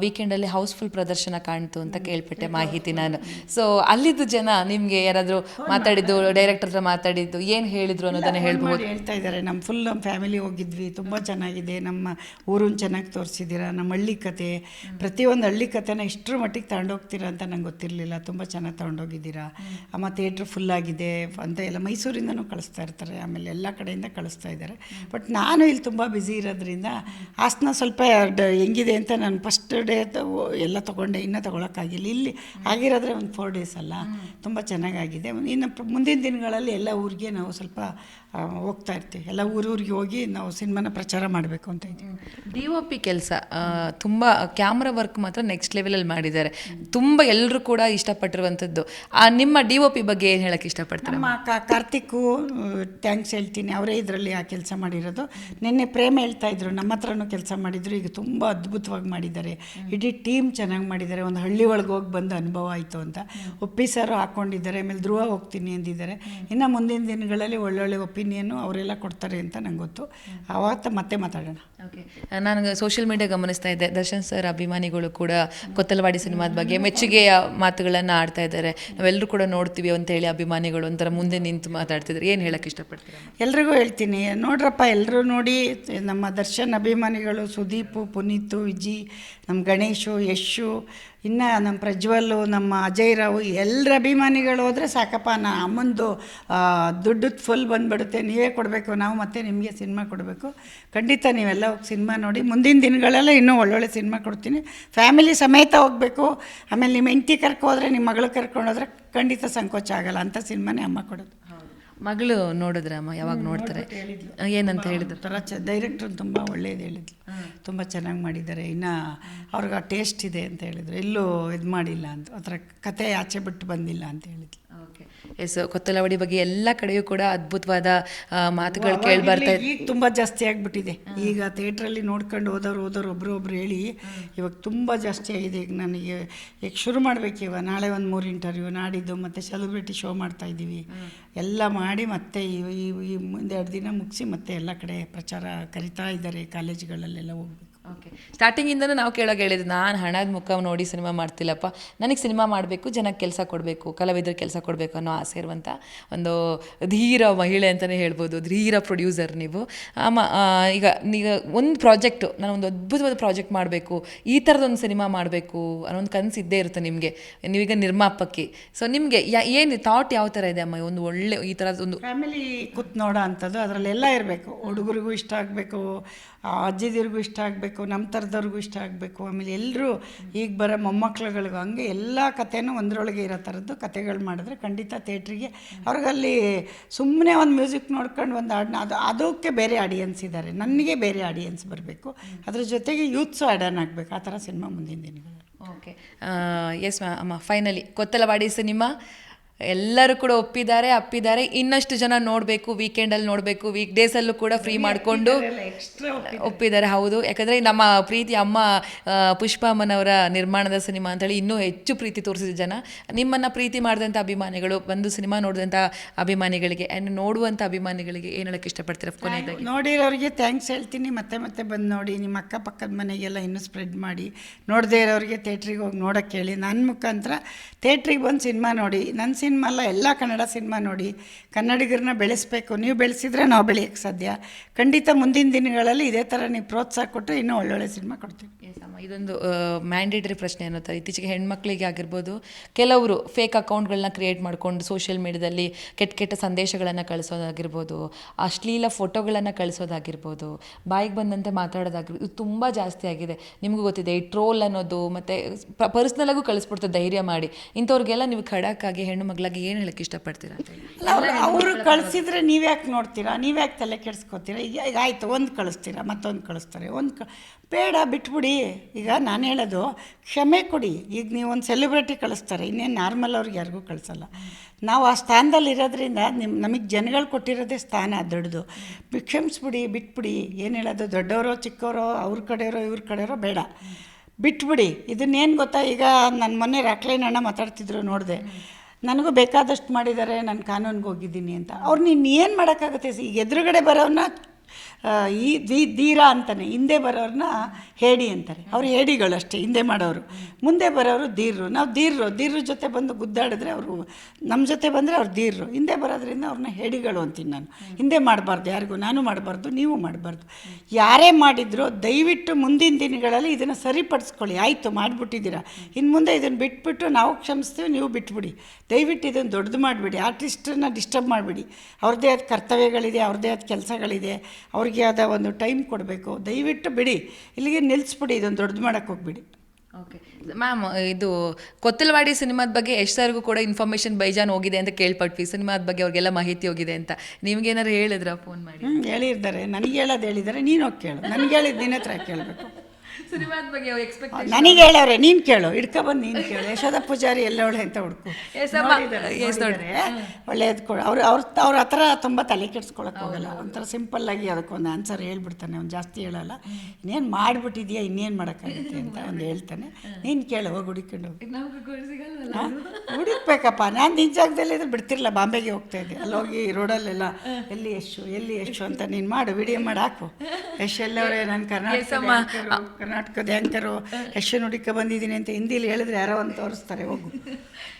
ವೀಕೆಂಡಲ್ಲಿ ಹೌಸ್ಫುಲ್ ಪ್ರದರ್ಶನ ಕಾಣ್ತು ಅಂತ ಕೇಳ್ಪಟ್ಟೆ ಮಾಹಿತಿ ನಾನು. ಸೊ ಅಲ್ಲಿದ್ದು ಜನ ನಿಮಗೆ ಯಾರಾದರೂ ಮಾತಾಡಿದ್ದು ಡೈರೆಕ್ಟರ್ ಹತ್ರ ಮಾತಾಡಿದ್ದು ಏನು ಹೇಳಿದ್ರು ಅನ್ನೋದನ್ನ ಹೇಳ್ಬೋದು. ಹೇಳ್ತಾ ಇದ್ದಾರೆ. ನಮ್ಮ ಫುಲ್ ನಮ್ಮ ಫ್ಯಾಮಿಲಿ ಹೋಗಿದ್ವಿ. ತುಂಬ ಚೆನ್ನಾಗಿದೆ. ನಮ್ಮ ಊರನ್ನು ಚೆನ್ನಾಗಿ ತೋರಿಸಿದ್ದೀರಾ? ನಮ್ಮ ಹಳ್ಳಿ ಕತೆ. ಪ್ರತಿಯೊಂದು ಹಳ್ಳಿ ಕತೆನ ಇಷ್ಟರ ಮಟ್ಟಿಗೆ ತಗೊಂಡೋಗ್ತೀರಾ ಅಂತ ನಂಗೆ ಗೊತ್ತಿರಲಿಲ್ಲ. ತುಂಬ ಚೆನ್ನಾಗಿ ತಗೊಂಡೋಗಿದ್ದೀರಾ? ಅಮ್ಮ ಥಿಯೇಟ್ರ್ ಫುಲ್ ಆಗಿದೆ ಅಂತ ಎಲ್ಲ ಮೈಸೂರಿಂದನೂ ಕಳಿಸ್ತಾ ಇರ್ತಾರೆ. ಆಮೇಲೆ ಎಲ್ಲ ಕಡೆಯಿಂದ ಕಳಿಸ್ತಾ ಇದ್ದಾರೆ. ಬಟ್ ನಾನು ಇಲ್ಲಿ ತುಂಬ ಬ್ಯುಸಿ ಇರೋದ್ರಿಂದ ಹಾಸನ ಸ್ವಲ್ಪ ಡ- ಹೆಂಗಿದೆ ಅಂತ ನಾನು ಫಸ್ಟ್ ಡೇ ಎಲ್ಲ ತೊಗೊಂಡೆ ಇನ್ನೂ ತೊಗೊಳಕ್ಕಾಗಿಲ್ಲ. ಇಲ್ಲಿ ಆಗಿರೋದ್ರೆ ಒಂದು ಫೋರ್ ಡೇಸ್ ಅಲ್ಲ. ತುಂಬ ಚೆನ್ನಾಗಾಗಿದೆ. ಇನ್ನು ಮುಂದಿನ ದಿನಗಳಲ್ಲಿ ಎಲ್ಲ ಊರಿಗೆ ನಾವು ಸ್ವಲ್ಪ ಹೋಗ್ತಾ ಇರ್ತೀವಿ. ಎಲ್ಲ ಊರೂರಿಗೆ ಹೋಗಿ ನಾವು ಸಿನಿಮಾನ ಪ್ರಚಾರ ಮಾಡಬೇಕು ಅಂತ ಇದ್ದೀವಿ. ಡಿ ಒ ಪಿ ಕೆಲಸ ತುಂಬ ಕ್ಯಾಮ್ರಾ ವರ್ಕ್ ಮಾತ್ರ ನೆಕ್ಸ್ಟ್ ಲೆವೆಲಲ್ಲಿ ಮಾಡಿದ್ದಾರೆ. ತುಂಬ ಎಲ್ಲರೂ ಕೂಡ ಇಷ್ಟಪಟ್ಟಿರುವಂಥದ್ದು. ಆ, ನಿಮ್ಮ ಡಿ ಒ ಪಿ ಬಗ್ಗೆ ಏನು ಹೇಳಕ್ಕೆ ಇಷ್ಟಪಡ್ತಾರೆ? ನಮ್ಮ ಕ ಕಾರ್ತಿಕ್ಕು ಥ್ಯಾಂಕ್ಸ್ ಹೇಳ್ತೀನಿ. ಅವರೇ ಇದರಲ್ಲಿ ಆ ಕೆಲಸ ಮಾಡಿರೋದು. ನಿನ್ನೆ ಪ್ರೇಮ ಹೇಳ್ತಾ ಇದ್ರು ನಮ್ಮ ಹತ್ರನೂ ಕೆಲಸ ಮಾಡಿದ್ರು. ಈಗ ತುಂಬ ಅದ್ಭುತವಾಗಿ ಮಾಡಿದ್ದಾರೆ. ಇಡೀ ಟೀಮ್ ಚೆನ್ನಾಗಿ ಮಾಡಿದ್ದಾರೆ. ಒಂದು ಹಳ್ಳಿ ಒಳಗೆ ಹೋಗಿ ಬಂದು ಅನುಭವ ಆಯಿತು ಅಂತ. ಒಪ್ಪಿ ಸರ್ ಹಾಕ್ಕೊಂಡಿದ್ದಾರೆ ಆಮೇಲೆ ಧ್ರುವ ಹೋಗ್ತೀನಿ ಅಂದಿದ್ದಾರೆ. ಇನ್ನು ಮುಂದಿನ ದಿನಗಳಲ್ಲಿ ಒಳ್ಳೊಳ್ಳೆ ಒಪಿನಿಯನ್ನು ಅವರೆಲ್ಲ ಕೊಡ್ತಾರೆ ಅಂತ ನಂಗೆ ಗೊತ್ತು. ಆವತ್ತು ಮತ್ತೆ ಮಾತಾಡೋಣ. ಓಕೆ. ನಾನು ಸೋಷಿಯಲ್ ಮೀಡಿಯಾ ಗಮನಿಸ್ತಾ ಇದ್ದೆ ದರ್ಶನ್ ಸರ್ ಅಭಿಮಾನಿಗಳು ಕೂಡ ಕೊತ್ತಲವಾಡಿ ಸಿನಿಮಾದ ಬಗ್ಗೆ ಮೆಚ್ಚುಗೆಯ ಮಾತುಗಳನ್ನು ಆಡ್ತಾ ಇದ್ದಾರೆ. ನಾವೆಲ್ಲರೂ ಕೂಡ ನೋಡ್ತೀವಿ ಅಂತ ಹೇಳಿ ಅಭಿಮಾನಿಗಳು ಒಂಥರ ಮುಂದೆ ನಿಂತು ಮಾತಾಡ್ತಿದ್ರು ಏನು ಹೇಳಕ್ಕೆ ಇಷ್ಟಪಡ್ತೀರಾ? ಎಲ್ರಿಗೂ ಹೇಳ್ತೀನಿ ನೋಡ್ರಪ್ಪ ಎಲ್ಲರೂ ನೋಡಿ ನಮ್ಮ ದರ್ಶನ್ ಅಭಿಮಾನಿಗಳು ಸುದೀಪು ಪುನೀತು ವಿಜಿ ನಮ್ಮ ಗಣೇಶು ಯಶು ಇನ್ನು ನಮ್ಮ ಪ್ರಜ್ವಲ್ಲು, ನಮ್ಮ ಅಜಯ್ ರಾವು ಎಲ್ಲರ ಅಭಿಮಾನಿಗಳು ಹೋದರೆ ಸಾಕಪ್ಪ, ನಾ ಅಮ್ಮಂದು ದುಡ್ಡು ಫುಲ್ ಬಂದುಬಿಡುತ್ತೆ. ನೀವೇ ಕೊಡಬೇಕು, ನಾವು ಮತ್ತೆ ನಿಮಗೆ ಸಿನಿಮಾ ಕೊಡಬೇಕು. ಖಂಡಿತ ನೀವೆಲ್ಲ ಹೋಗಿ ಸಿನಿಮಾ ನೋಡಿ. ಮುಂದಿನ ದಿನಗಳೆಲ್ಲ ಇನ್ನೂ ಒಳ್ಳೊಳ್ಳೆ ಸಿನಿಮಾ ಕೊಡ್ತೀನಿ. ಫ್ಯಾಮಿಲಿ ಸಮೇತ ಹೋಗಬೇಕು. ಆಮೇಲೆ ನಿಮ್ಮ ಹೆಂಡತಿ ಕರ್ಕೋದ್ರೆ ನಿಮ್ಮ ಮಗಳು ಕರ್ಕೊಂಡೋದ್ರೆ ಖಂಡಿತ ಸಂಕೋಚ ಆಗಲ್ಲ ಅಂಥ ಸಿನಿಮಾನೇ ಅಮ್ಮ ಕೊಡೋದು. ಮಗಳು ನೋಡಿದ್ರಮ್ಮ ಯಾವಾಗ ನೋಡ್ತಾರೆ? ಏನಂತ ಹೇಳಿದ್ರು? ಥರ ಚ ಡೈರೆಕ್ಟ್ರು ತುಂಬ ಒಳ್ಳೇದು ಹೇಳಿದ್ಲು. ತುಂಬ ಚೆನ್ನಾಗಿ ಮಾಡಿದ್ದಾರೆ. ಇನ್ನು ಅವ್ರಿಗೆ ಆ ಟೇಸ್ಟ್ ಇದೆ ಅಂತ ಹೇಳಿದ್ರು. ಎಲ್ಲೂ ಇದು ಮಾಡಿಲ್ಲ ಅಂತ ಆ ಥರ ಕತೆ ಆಚೆ ಬಿಟ್ಟು ಬಂದಿಲ್ಲ ಅಂತ ಹೇಳಿದ್ಲು. ಓಕೆ. ಎಸ್ ಕೊತ್ತಲವಾಡಿ ಬಗ್ಗೆ ಎಲ್ಲ ಕಡೆಯೂ ಕೂಡ ಅದ್ಭುತವಾದ ಮಾತುಗಳು ಕೇಳಿ ಬರ್ತಾ ಇದೆ ಈಗ ತುಂಬ ಜಾಸ್ತಿ ಆಗಿಬಿಟ್ಟಿದೆ. ಈಗ ಥಿಯೇಟ್ರಲ್ಲಿ ನೋಡ್ಕೊಂಡು ಹೋದವ್ರು ಹೋದವ್ರು ಒಬ್ರು ಒಬ್ರು ಹೇಳಿ ಇವಾಗ ತುಂಬ ಜಾಸ್ತಿ ಆಗಿದೆ. ಈಗ ನನಗೆ ಈಗ ಶುರು ಮಾಡಬೇಕು ಇವಾಗ. ನಾಳೆ ಒಂದು ಮೂರು ಇಂಟರ್ವ್ಯೂ ನಾಡಿದ್ದು ಮತ್ತು ಸೆಲೆಬ್ರಿಟಿ ಶೋ ಮಾಡ್ತಾ ಇದ್ದೀವಿ. ಎಲ್ಲ ಮಾಡಿ ಮತ್ತೆ ಈ ಈ- ಎರಡು ಮುಂದೆರಡು ದಿನ ಮುಗಿಸಿ ಮತ್ತೆ ಎಲ್ಲ ಕಡೆ ಪ್ರಚಾರ ಕರಿತಾ ಇದ್ದಾರೆ ಕಾಲೇಜುಗಳಲ್ಲೆಲ್ಲ ಹೋಗ್ಬೇಕು ಓಕೆ ಸ್ಟಾರ್ಟಿಂಗಿಂದನೂ ನಾವು ಕೇಳೋಕೆ ಹೇಳಿದ್ದು ನಾನು ಹಣದ ಮುಖ ನೋಡಿ ಸಿನಿಮಾ ಮಾಡ್ತಿಲ್ಲಪ್ಪ. ನನಗೆ ಸಿನಿಮಾ ಮಾಡಬೇಕು ಜನಕ್ಕೆ ಕೆಲಸ ಕೊಡಬೇಕು ಕಲಾವಿದರಿಗೆ ಕೆಲಸ ಕೊಡಬೇಕು ಅನ್ನೋ ಆಸೆ ಇರುವಂಥ ಒಂದು ಧೀರ ಮಹಿಳೆ ಅಂತಲೇ ಹೇಳ್ಬೋದು. ಧೀರ ಪ್ರೊಡ್ಯೂಸರ್ ನೀವು. ಈಗ ನೀವು ಒಂದು ಪ್ರಾಜೆಕ್ಟು ಒಂದು ಅದ್ಭುತವಾದ ಪ್ರಾಜೆಕ್ಟ್ ಮಾಡಬೇಕು, ಈ ಥರದೊಂದು ಸಿನಿಮಾ ಮಾಡಬೇಕು ಅನ್ನೋ ಒಂದು ಕನಸು ಇದ್ದೇ ಇರುತ್ತೆ ನಿಮಗೆ. ನೀವೀಗ ನಿರ್ಮಾಪಕಿ. ಸೊ ನಿಮಗೆ ಏನು ಥಾಟ್ ಯಾವ ಥರ ಇದೆ ಅಮ್ಮ? ಒಂದು ಒಳ್ಳೆ, ಈ ಥರದ ಒಂದು ಫ್ಯಾಮಿಲಿ ಕೂತ್ ನೋಡೋ ಅಂಥದ್ದು ಅದರಲ್ಲೆಲ್ಲ ಇರಬೇಕು. ಹುಡುಗರಿಗೂ ಇಷ್ಟ ಆಗಬೇಕು ಅಜ್ಜಿದಿರಿಗೂ ಇಷ್ಟ ಆಗಬೇಕು. ನಮ್ಮ ಥರದವ್ರಿಗೂ ಇಷ್ಟ ಆಗಬೇಕು. ಆಮೇಲೆ ಎಲ್ಲರೂ ಈಗ ಬರೋ ಮೊಮ್ಮಕ್ಳುಗಳಿಗೂ ಹಂಗೆ ಎಲ್ಲ ಕಥೆನೂ ಒಂದರೊಳಗೆ ಇರೋ ಥರದ್ದು ಕಥೆಗಳು ಮಾಡಿದ್ರೆ ಖಂಡಿತ ಥಿಯೇಟ್ರಿಗೆ ಅವ್ರಿಗಲ್ಲಿ ಸುಮ್ಮನೆ ಒಂದು ಮ್ಯೂಸಿಕ್ ನೋಡ್ಕೊಂಡು ಒಂದು ಹಾಡನ್ನ ಅದು, ಅದಕ್ಕೆ ಬೇರೆ ಆಡಿಯನ್ಸ್ ಇದ್ದಾರೆ ನನಗೆ ಬೇರೆ ಆಡಿಯನ್ಸ್ ಬರಬೇಕು. ಅದ್ರ ಜೊತೆಗೆ ಯೂತ್ಸು ಆಡನ್ ಆಗಬೇಕು. ಆ ಥರ ಸಿನಿಮಾ ಮುಂದಿನ ದಿನಗಳು ಓಕೆ ಎಸ್ ಅಮ್ಮ ಫೈನಲಿ ಕೊತ್ತಲವಾಡಿ ಸಿನಿಮಾ. ಎಲ್ಲರೂ ಕೂಡ ಒಪ್ಪಿದ್ದಾರೆ ಅಪ್ಪಿದ್ದಾರೆ. ಇನ್ನಷ್ಟು ಜನ ನೋಡಬೇಕು ವೀಕೆಂಡಲ್ಲಿ ನೋಡಬೇಕು ವೀಕ್ ಡೇಸಲ್ಲೂ ಕೂಡ ಫ್ರೀ ಮಾಡಿಕೊಂಡು ಒಪ್ಪಿದ್ದಾರೆ. ಹೌದು. ಯಾಕಂದರೆ ನಮ್ಮ ಪ್ರೀತಿ ಅಮ್ಮ ಪುಷ್ಪಮ್ಮನವರ ಪುಷ್ಪ ಅಮ್ಮನವರ ನಿರ್ಮಾಣದ ಸಿನಿಮಾ ಅಂತೇಳಿ ಇನ್ನೂ ಹೆಚ್ಚು ಪ್ರೀತಿ ತೋರಿಸಿದ ಜನ. ನಿಮ್ಮನ್ನು ಪ್ರೀತಿ ಮಾಡಿದಂಥ ಅಭಿಮಾನಿಗಳು ಬಂದು ಸಿನಿಮಾ ನೋಡಿದಂಥ ಅಭಿಮಾನಿಗಳಿಗೆ ಆ್ಯಂಡ್ ನೋಡುವಂಥ ಅಭಿಮಾನಿಗಳಿಗೆ ಏನು ಹೇಳಕ್ಕೆ ಇಷ್ಟಪಡ್ತೀರ ಕೊನೆಯದಾಗಿ? ನೋಡಿರೋರಿಗೆ ಥ್ಯಾಂಕ್ಸ್ ಹೇಳ್ತೀನಿ. ಮತ್ತೆ ಮತ್ತೆ ಬಂದು ನೋಡಿ ನಿಮ್ಮ ಅಕ್ಕಪಕ್ಕದ ಮನೆಗೆಲ್ಲ ಇನ್ನೂ ಸ್ಪ್ರೆಡ್ ಮಾಡಿ. ನೋಡದೇ ಇರೋರಿಗೆ ಥಿಯೇಟ್ರಿಗೆ ಹೋಗಿ ನೋಡೋಕ್ಕೆ ಹೇಳಿ. ನನ್ನ ಮುಖಾಂತರ ಥೇಟ್ರಿಗೆ ಬಂದು ಸಿನಿಮಾ ನೋಡಿ. ನನ್ನ ಸಿನಿಮಾ ಅಲ್ಲ, ಎಲ್ಲ ಕನ್ನಡ ಸಿನಿಮಾ ನೋಡಿ. ಕನ್ನಡಿಗರನ್ನ ಬೆಳೆಸಬೇಕು. ನೀವು ಬೆಳೆಸಿದ್ರೆ ನಾವು ಬೆಳೆಯೋಕ್ಕೆ ಸಾಧ್ಯ. ಖಂಡಿತ ಮುಂದಿನ ದಿನಗಳಲ್ಲಿ ಇದೇ ಥರ ನೀವು ಪ್ರೋತ್ಸಾಹ ಕೊಟ್ಟು ಇನ್ನೂ ಒಳ್ಳೊಳ್ಳೆ ಸಿನಿಮಾ ಕೊಡ್ತೀವಿ. ಇದೊಂದು ಮ್ಯಾಂಡೇಟರಿ ಪ್ರಶ್ನೆ ಅನ್ನೋತಾರೆ ಇತ್ತೀಚೆಗೆ ಹೆಣ್ಮಕ್ಳಿಗೆ ಆಗಿರ್ಬೋದು, ಕೆಲವರು ಫೇಕ್ ಅಕೌಂಟ್ಗಳನ್ನ ಕ್ರಿಯೇಟ್ ಮಾಡಿಕೊಂಡು ಸೋಷಿಯಲ್ ಮೀಡಿಯಾದಲ್ಲಿ ಕೆಟ್ಟ ಕೆಟ್ಟ ಸಂದೇಶಗಳನ್ನು ಕಳಿಸೋದಾಗಿರ್ಬೋದು ಅಶ್ಲೀಲ ಫೋಟೋಗಳನ್ನು ಕಳಿಸೋದಾಗಿರ್ಬೋದು, ಬಾಯಿಗೆ ಬಂದಂತೆ ಮಾತಾಡೋದಾಗಿರ್ಬೋದು, ಇದು ತುಂಬ ಜಾಸ್ತಿ ಆಗಿದೆ. ನಿಮಗೂ ಗೊತ್ತಿದೆ, ಈ ಟ್ರೋಲ್ ಅನ್ನೋದು, ಮತ್ತು ಪರ್ಸ್ನಲಾಗೂ ಕಳಿಸ್ಬಿಡ್ತಾರೆ ಧೈರ್ಯ ಮಾಡಿ. ಇಂಥವ್ರಿಗೆಲ್ಲ ನೀವು ಖಡಕ್ಕಾಗಿ ಹೆಣ್ಣು ಮಗಳಾಗಿ ಏನು ಹೇಳಕ್ಕೆ ಇಷ್ಟಪಡ್ತೀರಾ ಅವ್ರು ಕಳಿಸಿದ್ರೆ ನೀವ್ಯಾಕೆ ನೋಡ್ತೀರಾ? ನೀವ್ಯಾಕೆ ತಲೆ ಕೆಡಿಸ್ಕೊತೀರಾ? ಈಗ ಈಗ ಆಯಿತು, ಒಂದು ಕಳಿಸ್ತೀರಾ? ಮತ್ತೊಂದು ಕಳಿಸ್ತಾರೆ. ಒಂದು ಕ ಬೇಡ, ಬಿಟ್ಬಿಡಿ. ಈಗ ನಾನು ಹೇಳೋದು, ಕ್ಷಮೆ ಕೊಡಿ. ಈಗ ನೀವು ಒಂದು ಸೆಲೆಬ್ರಿಟಿ ಕಳಿಸ್ತಾರೆ, ಇನ್ನೇನು ನಾರ್ಮಲ್ ಅವ್ರಿಗೆ ಯಾರಿಗೂ ಕಳಿಸಲ್ಲ. ನಾವು ಆ ಸ್ಥಾನದಲ್ಲಿ ಇರೋದ್ರಿಂದ ನಿಮ್ಮ ನಮಗೆ ಜನಗಳು ಕೊಟ್ಟಿರೋದೇ ಸ್ಥಾನ ದೊಡ್ಡದು. ಕ್ಷಮಿಸ್ಬಿಡಿ, ಬಿಟ್ಬಿಡಿ. ಏನು ಹೇಳೋದು? ದೊಡ್ಡವರೋ, ಚಿಕ್ಕವರೋ, ಅವ್ರ ಕಡೆಯವರೋ, ಇವ್ರ ಕಡೆಯವರೋ ಬೇಡ. ಬಿಟ್ಬಿಡಿ. ಇದನ್ನೇನು ಗೊತ್ತಾ? ಈಗ ನನ್ನ ಮೊನ್ನೆ ರಾಕ್ಲೈನ್ ಅಣ್ಣ ಮಾತಾಡ್ತಿದ್ರು ನೋಡಿದೆ. ನನಗೂ ಬೇಕಾದಷ್ಟು ಮಾಡಿದ್ದಾರೆ ನಾನು ಕಾನೂನಿಗೆ ಹೋಗಿದ್ದೀನಿ ಅಂತ. ಅವ್ರು ನೀನು ಏನು ಮಾಡೋಕ್ಕಾಗುತ್ತೆ? ಎದುರುಗಡೆ ಬರೋನ್ನ ಈ ದಿ ಧೀರ ಅಂತಾನೆ, ಹಿಂದೆ ಬರೋರನ್ನ ಹೇಡಿ ಅಂತಾರೆ. ಅವರು ಹೇಡಿಗಳು ಅಷ್ಟೇ, ಹಿಂದೆ ಮಾಡೋರು. ಮುಂದೆ ಬರೋರು ಧೀರರು ನಾವು ಧೀರರು ಧೀರ್ರ ಜೊತೆ ಬಂದು ಗುದ್ದಾಡಿದ್ರೆ ಅವರು ನಮ್ಮ ಜೊತೆ ಬಂದರೆ ಅವ್ರು ಧೀರರು ಹಿಂದೆ ಬರೋದ್ರಿಂದ ಅವ್ರನ್ನ ಹೇಡಿಗಳು ಅಂತೀನಿ ನಾನು. ಹಿಂದೆ ಮಾಡಬಾರ್ದು ಯಾರಿಗೂ, ನಾನು ಮಾಡಬಾರ್ದು, ನೀವು ಮಾಡಬಾರ್ದು. ಯಾರೇ ಮಾಡಿದ್ರು ದಯವಿಟ್ಟು ಮುಂದಿನ ದಿನಗಳಲ್ಲಿ ಇದನ್ನು ಸರಿಪಡಿಸ್ಕೊಳ್ಳಿ. ಆಯಿತು, ಮಾಡಿಬಿಟ್ಟಿದ್ದೀರಾ. ಇನ್ನು ಮುಂದೆ ಇದನ್ನು ಬಿಟ್ಬಿಟ್ಟು ನಾವು ಕ್ಷಮಿಸ್ತೀವಿ, ನೀವು ಬಿಟ್ಬಿಡಿ. ದಯವಿಟ್ಟು ಇದನ್ನು ದೊಡ್ಡದು ಮಾಡಿಬಿಡಿ. ಆರ್ಟಿಸ್ಟನ್ನ ಡಿಸ್ಟರ್ಬ್ ಮಾಡಿಬಿಡಿ. ಅವ್ರದ್ದೇ ಆದ ಕರ್ತವ್ಯಗಳಿದೆ ಅವ್ರದ್ದೇ ಆದ ಕೆಲಸಗಳಿದೆ. ಅವ್ರಿಗೆ ಆದ ಒಂದು ಟೈಮ್ ಕೊಡಬೇಕು. ದಯವಿಟ್ಟು ಬಿಡಿ. ಇಲ್ಲಿಗೆ ನಿಲ್ಲಿಸ್ಬಿಡಿ ಇದೊಂದು ದೊಡ್ಡದು ಮಾಡೋಕ್ಕೆ ಹೋಗ್ಬಿಡಿ. ಓಕೆ ಮ್ಯಾಮ್ ಇದು ಕೊತ್ತಲವಾಡಿ ಸಿನಿಮಾದ ಬಗ್ಗೆ ಎಷ್ಟರಿಗೂ ಕೂಡ ಇನ್ಫಾರ್ಮೇಷನ್ ಬೈಜಾನ್ ಹೋಗಿದೆ ಅಂತ ಕೇಳ್ಪಟ್ವಿ. ಸಿನಿಮಾದ ಬಗ್ಗೆ ಅವ್ರಿಗೆಲ್ಲ ಮಾಹಿತಿ ಹೋಗಿದೆ ಅಂತ. ನಿಮ್ಗೇನಾದ್ರು ಹೇಳಿದ್ರ? ಫೋನ್ ಮಾಡಿ. ಹ್ಞೂ ಹೇಳಿರ್ತಾರೆ. ನನಗೆ ಹೇಳೋದು ಹೇಳಿದ್ದಾರೆ. ನೀನು ಹೋಗಿ ಕೇಳು. ನನಗೆ ಹೇಳಿದ್ದು ನಿನ್ನ ಹತ್ರ ಕೇಳಬೇಕು. ಸಿನಿಮಾದ ಬಗ್ಗೆ ಎಕ್ಸ್ಪೆಕ್ಟ್ ನನಗೆ ಹೇಳವ್ರೆ ನೀನು ಕೇಳು. ಹಿಡ್ಕೊಬಂದು ನೀನು ಕೇಳು. ಯಶೋಧ ಪೂಜಾರಿ ಎಲ್ಲವಳೆ ಅಂತ ಹುಡುಕು. ಒಳ್ಳೆಯದು ಕೊಡು. ಅವ್ರು ಅವ್ರ ಅವ್ರ ಹತ್ರ ತುಂಬ ತಲೆ ಕೆಡ್ಸ್ಕೊಳಕ್ಕೆ ಹೋಗಲ್ಲ. ಒಂಥರ ಸಿಂಪಲ್ಲಾಗಿ ಅದಕ್ಕೊಂದು ಆನ್ಸರ್ ಹೇಳ್ಬಿಡ್ತಾನೆ. ಅವ್ನು ಜಾಸ್ತಿ ಹೇಳಲ್ಲ. ಇನ್ನೇನು ಮಾಡಿಬಿಟ್ಟಿದ್ಯಾ ಇನ್ನೇನು ಮಾಡೋಕ್ಕಾಗುತ್ತೆ ಅಂತ ಒಂದು ಹೇಳ್ತಾನೆ. ನೀನು ಕೇಳು ಹೋಗಿ ಹುಡುಕೊಂಡು ಹೋಗಿ. ಹುಡುಕ್ಬೇಕಪ್ಪ. ನಾನು ನಿನ್ ಜಾಗದಲ್ಲಿ ಇದ್ರೆ ಬಿಡ್ತಿರಲ್ಲ ಬಾಂಬೆಗೆ ಹೋಗ್ತಾ ಇದ್ದೆ. ಅಲ್ಲಿ ಹೋಗಿ ರೋಡಲ್ಲೆಲ್ಲ ಎಲ್ಲಿ ಯಶು ಎಲ್ಲಿ ಯಶು ಅಂತ ನೀನು ಮಾಡು. ವಿಡಿಯೋ ಮಾಡಿ ಹಾಕು. ಯಶ್ ಎಲ್ಲವರೇ ನಾನು ಕರ್ನಾಟಕ ಕರ್ನಾಟಕದ ಆ್ಯಂಕರು ಯಶು ನುಡಿಕ ಬಂದಿದ್ದೀನಿ ಅಂತ ಹಿಂದಿಲಿ ಹೇಳಿದ್ರೆ ಯಾರೋ ಒಂದು ತೋರಿಸ್ತಾರೆ, ಹೋಗು.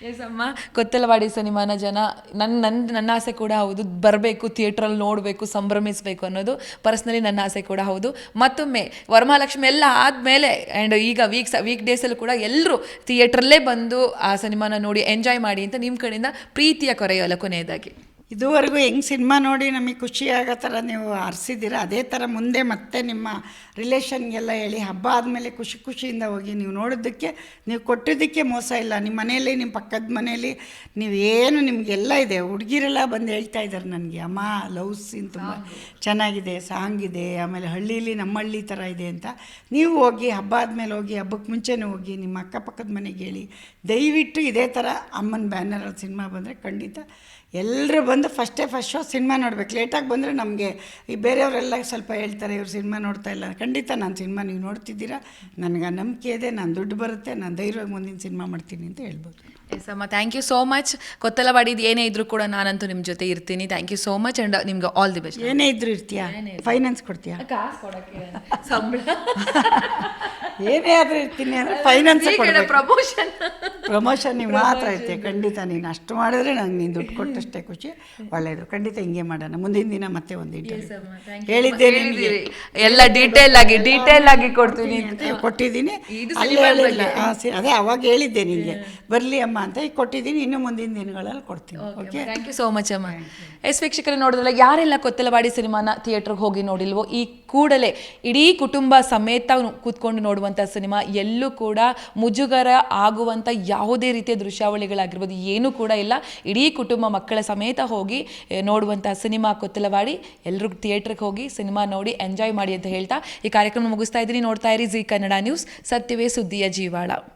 ಎಸ್ ಅಮ್ಮ. ಕೊತ್ತಲವಾಡಿ ಸಿನಿಮಾನ ಜನ ನನ್ನ ನನ್ನ ನನ್ನ ಆಸೆ ಕೂಡ ಹೌದು. ಬರಬೇಕು ಥಿಯೇಟ್ರಲ್ಲಿ ನೋಡಬೇಕು, ಸಂಭ್ರಮಿಸಬೇಕು ಅನ್ನೋದು ಪರ್ಸ್ನಲಿ ನನ್ನ ಆಸೆ ಕೂಡ ಹೌದು. ಮತ್ತೊಮ್ಮೆ ವರಮಹಾಲಕ್ಷ್ಮಿ ಎಲ್ಲ ಆದಮೇಲೆ ಆ್ಯಂಡ್ ಈಗ ವೀಕ್ಸ್ ವೀಕ್ ಡೇಸಲ್ಲೂ ಕೂಡ ಎಲ್ಲರೂ ಥಿಯೇಟ್ರಲ್ಲೇ ಬಂದು ಆ ಸಿನಿಮಾನ ನೋಡಿ ಎಂಜಾಯ್ ಮಾಡಿ ಅಂತ ನಿಮ್ಮ ಕಡೆಯಿಂದ ಪ್ರೀತಿಯ ಕೊರೆಯೋಲ್ಲ ಕೊನೆಯದಾಗಿ. ಇದುವರೆಗೂ ಹೆಂಗೆ ಸಿನಿಮಾ ನೋಡಿ ನಮಗೆ ಖುಷಿ ಆಗೋ ಥರ ನೀವು ಹರಿಸಿದ್ದೀರ ಅದೇ ಥರ ಮುಂದೆ ಮತ್ತೆ ನಿಮ್ಮ ರಿಲೇಷನ್ಗೆಲ್ಲ ಹೇಳಿ, ಹಬ್ಬ ಆದಮೇಲೆ ಖುಷಿ ಖುಷಿಯಿಂದ ಹೋಗಿ ನೀವು ನೋಡೋದಕ್ಕೆ ನೀವು ಕೊಟ್ಟಿದ್ದಕ್ಕೆ ಮೋಸ ಇಲ್ಲ. ನಿಮ್ಮ ಮನೆಯಲ್ಲಿ, ನಿಮ್ಮ ಪಕ್ಕದ ಮನೆಯಲ್ಲಿ ನೀವೇನು ನಿಮಗೆಲ್ಲ ಇದೆ. ಹುಡುಗಿರೆಲ್ಲ ಬಂದು ಹೇಳ್ತಾ ಇದ್ದಾರೆ ನನಗೆ, ಅಮ್ಮ, ಲವ್ ಸೀನ್ ತುಂಬ ಚೆನ್ನಾಗಿದೆ ಸಾಂಗ್ ಇದೆ, ಆಮೇಲೆ ಹಳ್ಳಿಲಿ ನಮ್ಮ ಹಳ್ಳಿ ಥರ ಇದೆ ಅಂತ. ನೀವು ಹೋಗಿ, ಹಬ್ಬ ಆದಮೇಲೆ ಹೋಗಿ ಹಬ್ಬಕ್ಕೆ ಮುಂಚೆನೇ ಹೋಗಿ ನಿಮ್ಮ ಅಕ್ಕಪಕ್ಕದ ಮನೆಗೆ ಹೇಳಿ. ದಯವಿಟ್ಟು ಇದೇ ಥರ ಅಮ್ಮನ ಬ್ಯಾನರಲ್ಲಿ ಸಿನಿಮಾ ಬಂದರೆ ಖಂಡಿತ ಎಲ್ಲರೂ ಬಂದು ಫಸ್ಟೇ ಫಸ್ಟ್ ಶೋ ಸಿನಿಮಾ ನೋಡ್ಬೇಕು. ಲೇಟಾಗಿ ಬಂದರೆ ನಮಗೆ ಈ ಬೇರೆಯವರೆಲ್ಲ ಸ್ವಲ್ಪ ಹೇಳ್ತಾರೆ ಇವ್ರು ಸಿನಿಮಾ ನೋಡ್ತಾ ಇಲ್ಲ. ಖಂಡಿತ ನಾನು ಸಿನಿಮಾ ನೀವು ನೋಡ್ತಿದ್ದೀರಾ? ನನಗೆ ನಂಬಿಕೆ ಇದೆ ನಾನು ದುಡ್ಡು ಬರುತ್ತೆ ನಾನು ಧೈರ್ಯವಾಗಿ ಮುಂದಿನ ಸಿನಿಮಾ ಮಾಡ್ತೀನಿ ಅಂತ ಹೇಳ್ಬೋದು. ಎಸ್ ಅಮ್ಮ. ಥ್ಯಾಂಕ್ ಯು ಸೋ ಮಚ್ ಕೊತ್ತಲವಾಡಿದ್ದು ಏನೇ ಇದ್ರೂ ಕೂಡ ನಾನಂತೂ ನಿಮ್ಮ ಜೊತೆ ಇರ್ತೀನಿ. Thank you so much and ನಿಮ್ಗೆ ಆಲ್ ದಿ ಬೆಸ್ಟ್ ಏನೇ ಇದ್ರೂ ಇರ್ತೀಯಾ? ಫೈನಾನ್ಸ್ ಕೊಡ್ತೀಯಾ? ಕಾಸು ಕೊಡೋಕ್ಕೆ ಸಂಬಳ. ಏನೇ ಆದರೂ ಇರ್ತೀನಿ ಅಂದರೆ ಫೈನಾನ್ಸ್ ಪ್ರಮೋಷನ್ ಪ್ರಮೋಷನ್ ನೀವು ಮಾತ್ರ ಐತೆ ಖಂಡಿತ ನೀನು ಅಷ್ಟು ಮಾಡಿದ್ರೆ ನಂಗೆ ನೀನು ದುಡ್ಡು ಕೊಟ್ಟಷ್ಟೇ ಖುಷಿ. ಒಳ್ಳೆಯದು ಖಂಡಿತ ಹಿಂಗೆ ಮಾಡೋಣ. ಮುಂದಿನ ದಿನ ಮತ್ತೆ ಒಂದು ಇಂಟರ್ವ್ಯೂ ಹೇಳಿದ್ದೆ ನಿಮಗೆ. ಎಲ್ಲ ಡೀಟೇಲ್ ಆಗಿ ಡೀಟೇಲ್ ಆಗಿ ಕೊಡ್ತೀನಿ ಅಂತ. ಕೊಟ್ಟಿದ್ದೀನಿ. ಅಲ್ಲಿ ಹೇಳಿಲ್ಲ. ಆ, ಸಿ- ಅದೇ ಅವಾಗ ಹೇಳಿದ್ದೆ ನಿಮಗೆ. ಬರಲಿ ಅಮ್ಮ ಅಂತ ಈಗ ಕೊಟ್ಟಿದ್ದೀನಿ. ಇನ್ನು ಮುಂದಿನ ದಿನಗಳಲ್ಲಿ ಕೊಡ್ತೀನಿ. Okay thank you so much ಅಮ್ಮ. ಎಸ್ ವೀಕ್ಷಕರು ನೋಡಿದ್ರಲ್ಲ ಯಾರೆಲ್ಲ ಕೊತ್ತಲವಾಡಿ ಸಿನಿಮಾನ ಥಿಯೇಟ್ರಿಗೆ ಹೋಗಿ ನೋಡಿಲ್ವೋ ಈ ಕೂಡಲೇ ಇಡೀ ಕುಟುಂಬ ಸಮೇತ ಕೂತ್ಕೊಂಡು ನೋಡುವಂಥ ಸಿನಿಮಾ. ಎಲ್ಲೂ ಕೂಡ ಮುಜುಗರ ಆಗುವಂಥ ಯಾವುದೇ ರೀತಿಯ ದೃಶ್ಯಾವಳಿಗಳಾಗಿರ್ಬೋದು, ಏನೂ ಕೂಡ ಇಲ್ಲ. ಇಡೀ ಕುಟುಂಬ ಮಕ್ಕಳ ಸಮೇತ ಹೋಗಿ ನೋಡುವಂಥ ಸಿನಿಮಾ ಕೊತ್ತಲವಾಡಿ ಎಲ್ಲರೂ ಥಿಯೇಟ್ರಿಗೆ ಹೋಗಿ ಸಿನಿಮಾ ನೋಡಿ ಎಂಜಾಯ್ ಮಾಡಿ ಅಂತ ಹೇಳ್ತಾ ಈ ಕಾರ್ಯಕ್ರಮ ಮುಗಿಸ್ತಾ ಇದ್ದೀನಿ. ನೋಡ್ತಾ ಇರಿ ಜಿ ಕನ್ನಡ ನ್ಯೂಸ್. ಸತ್ಯವೇ ಸುದ್ದಿಯ ಜೀವಾಳ.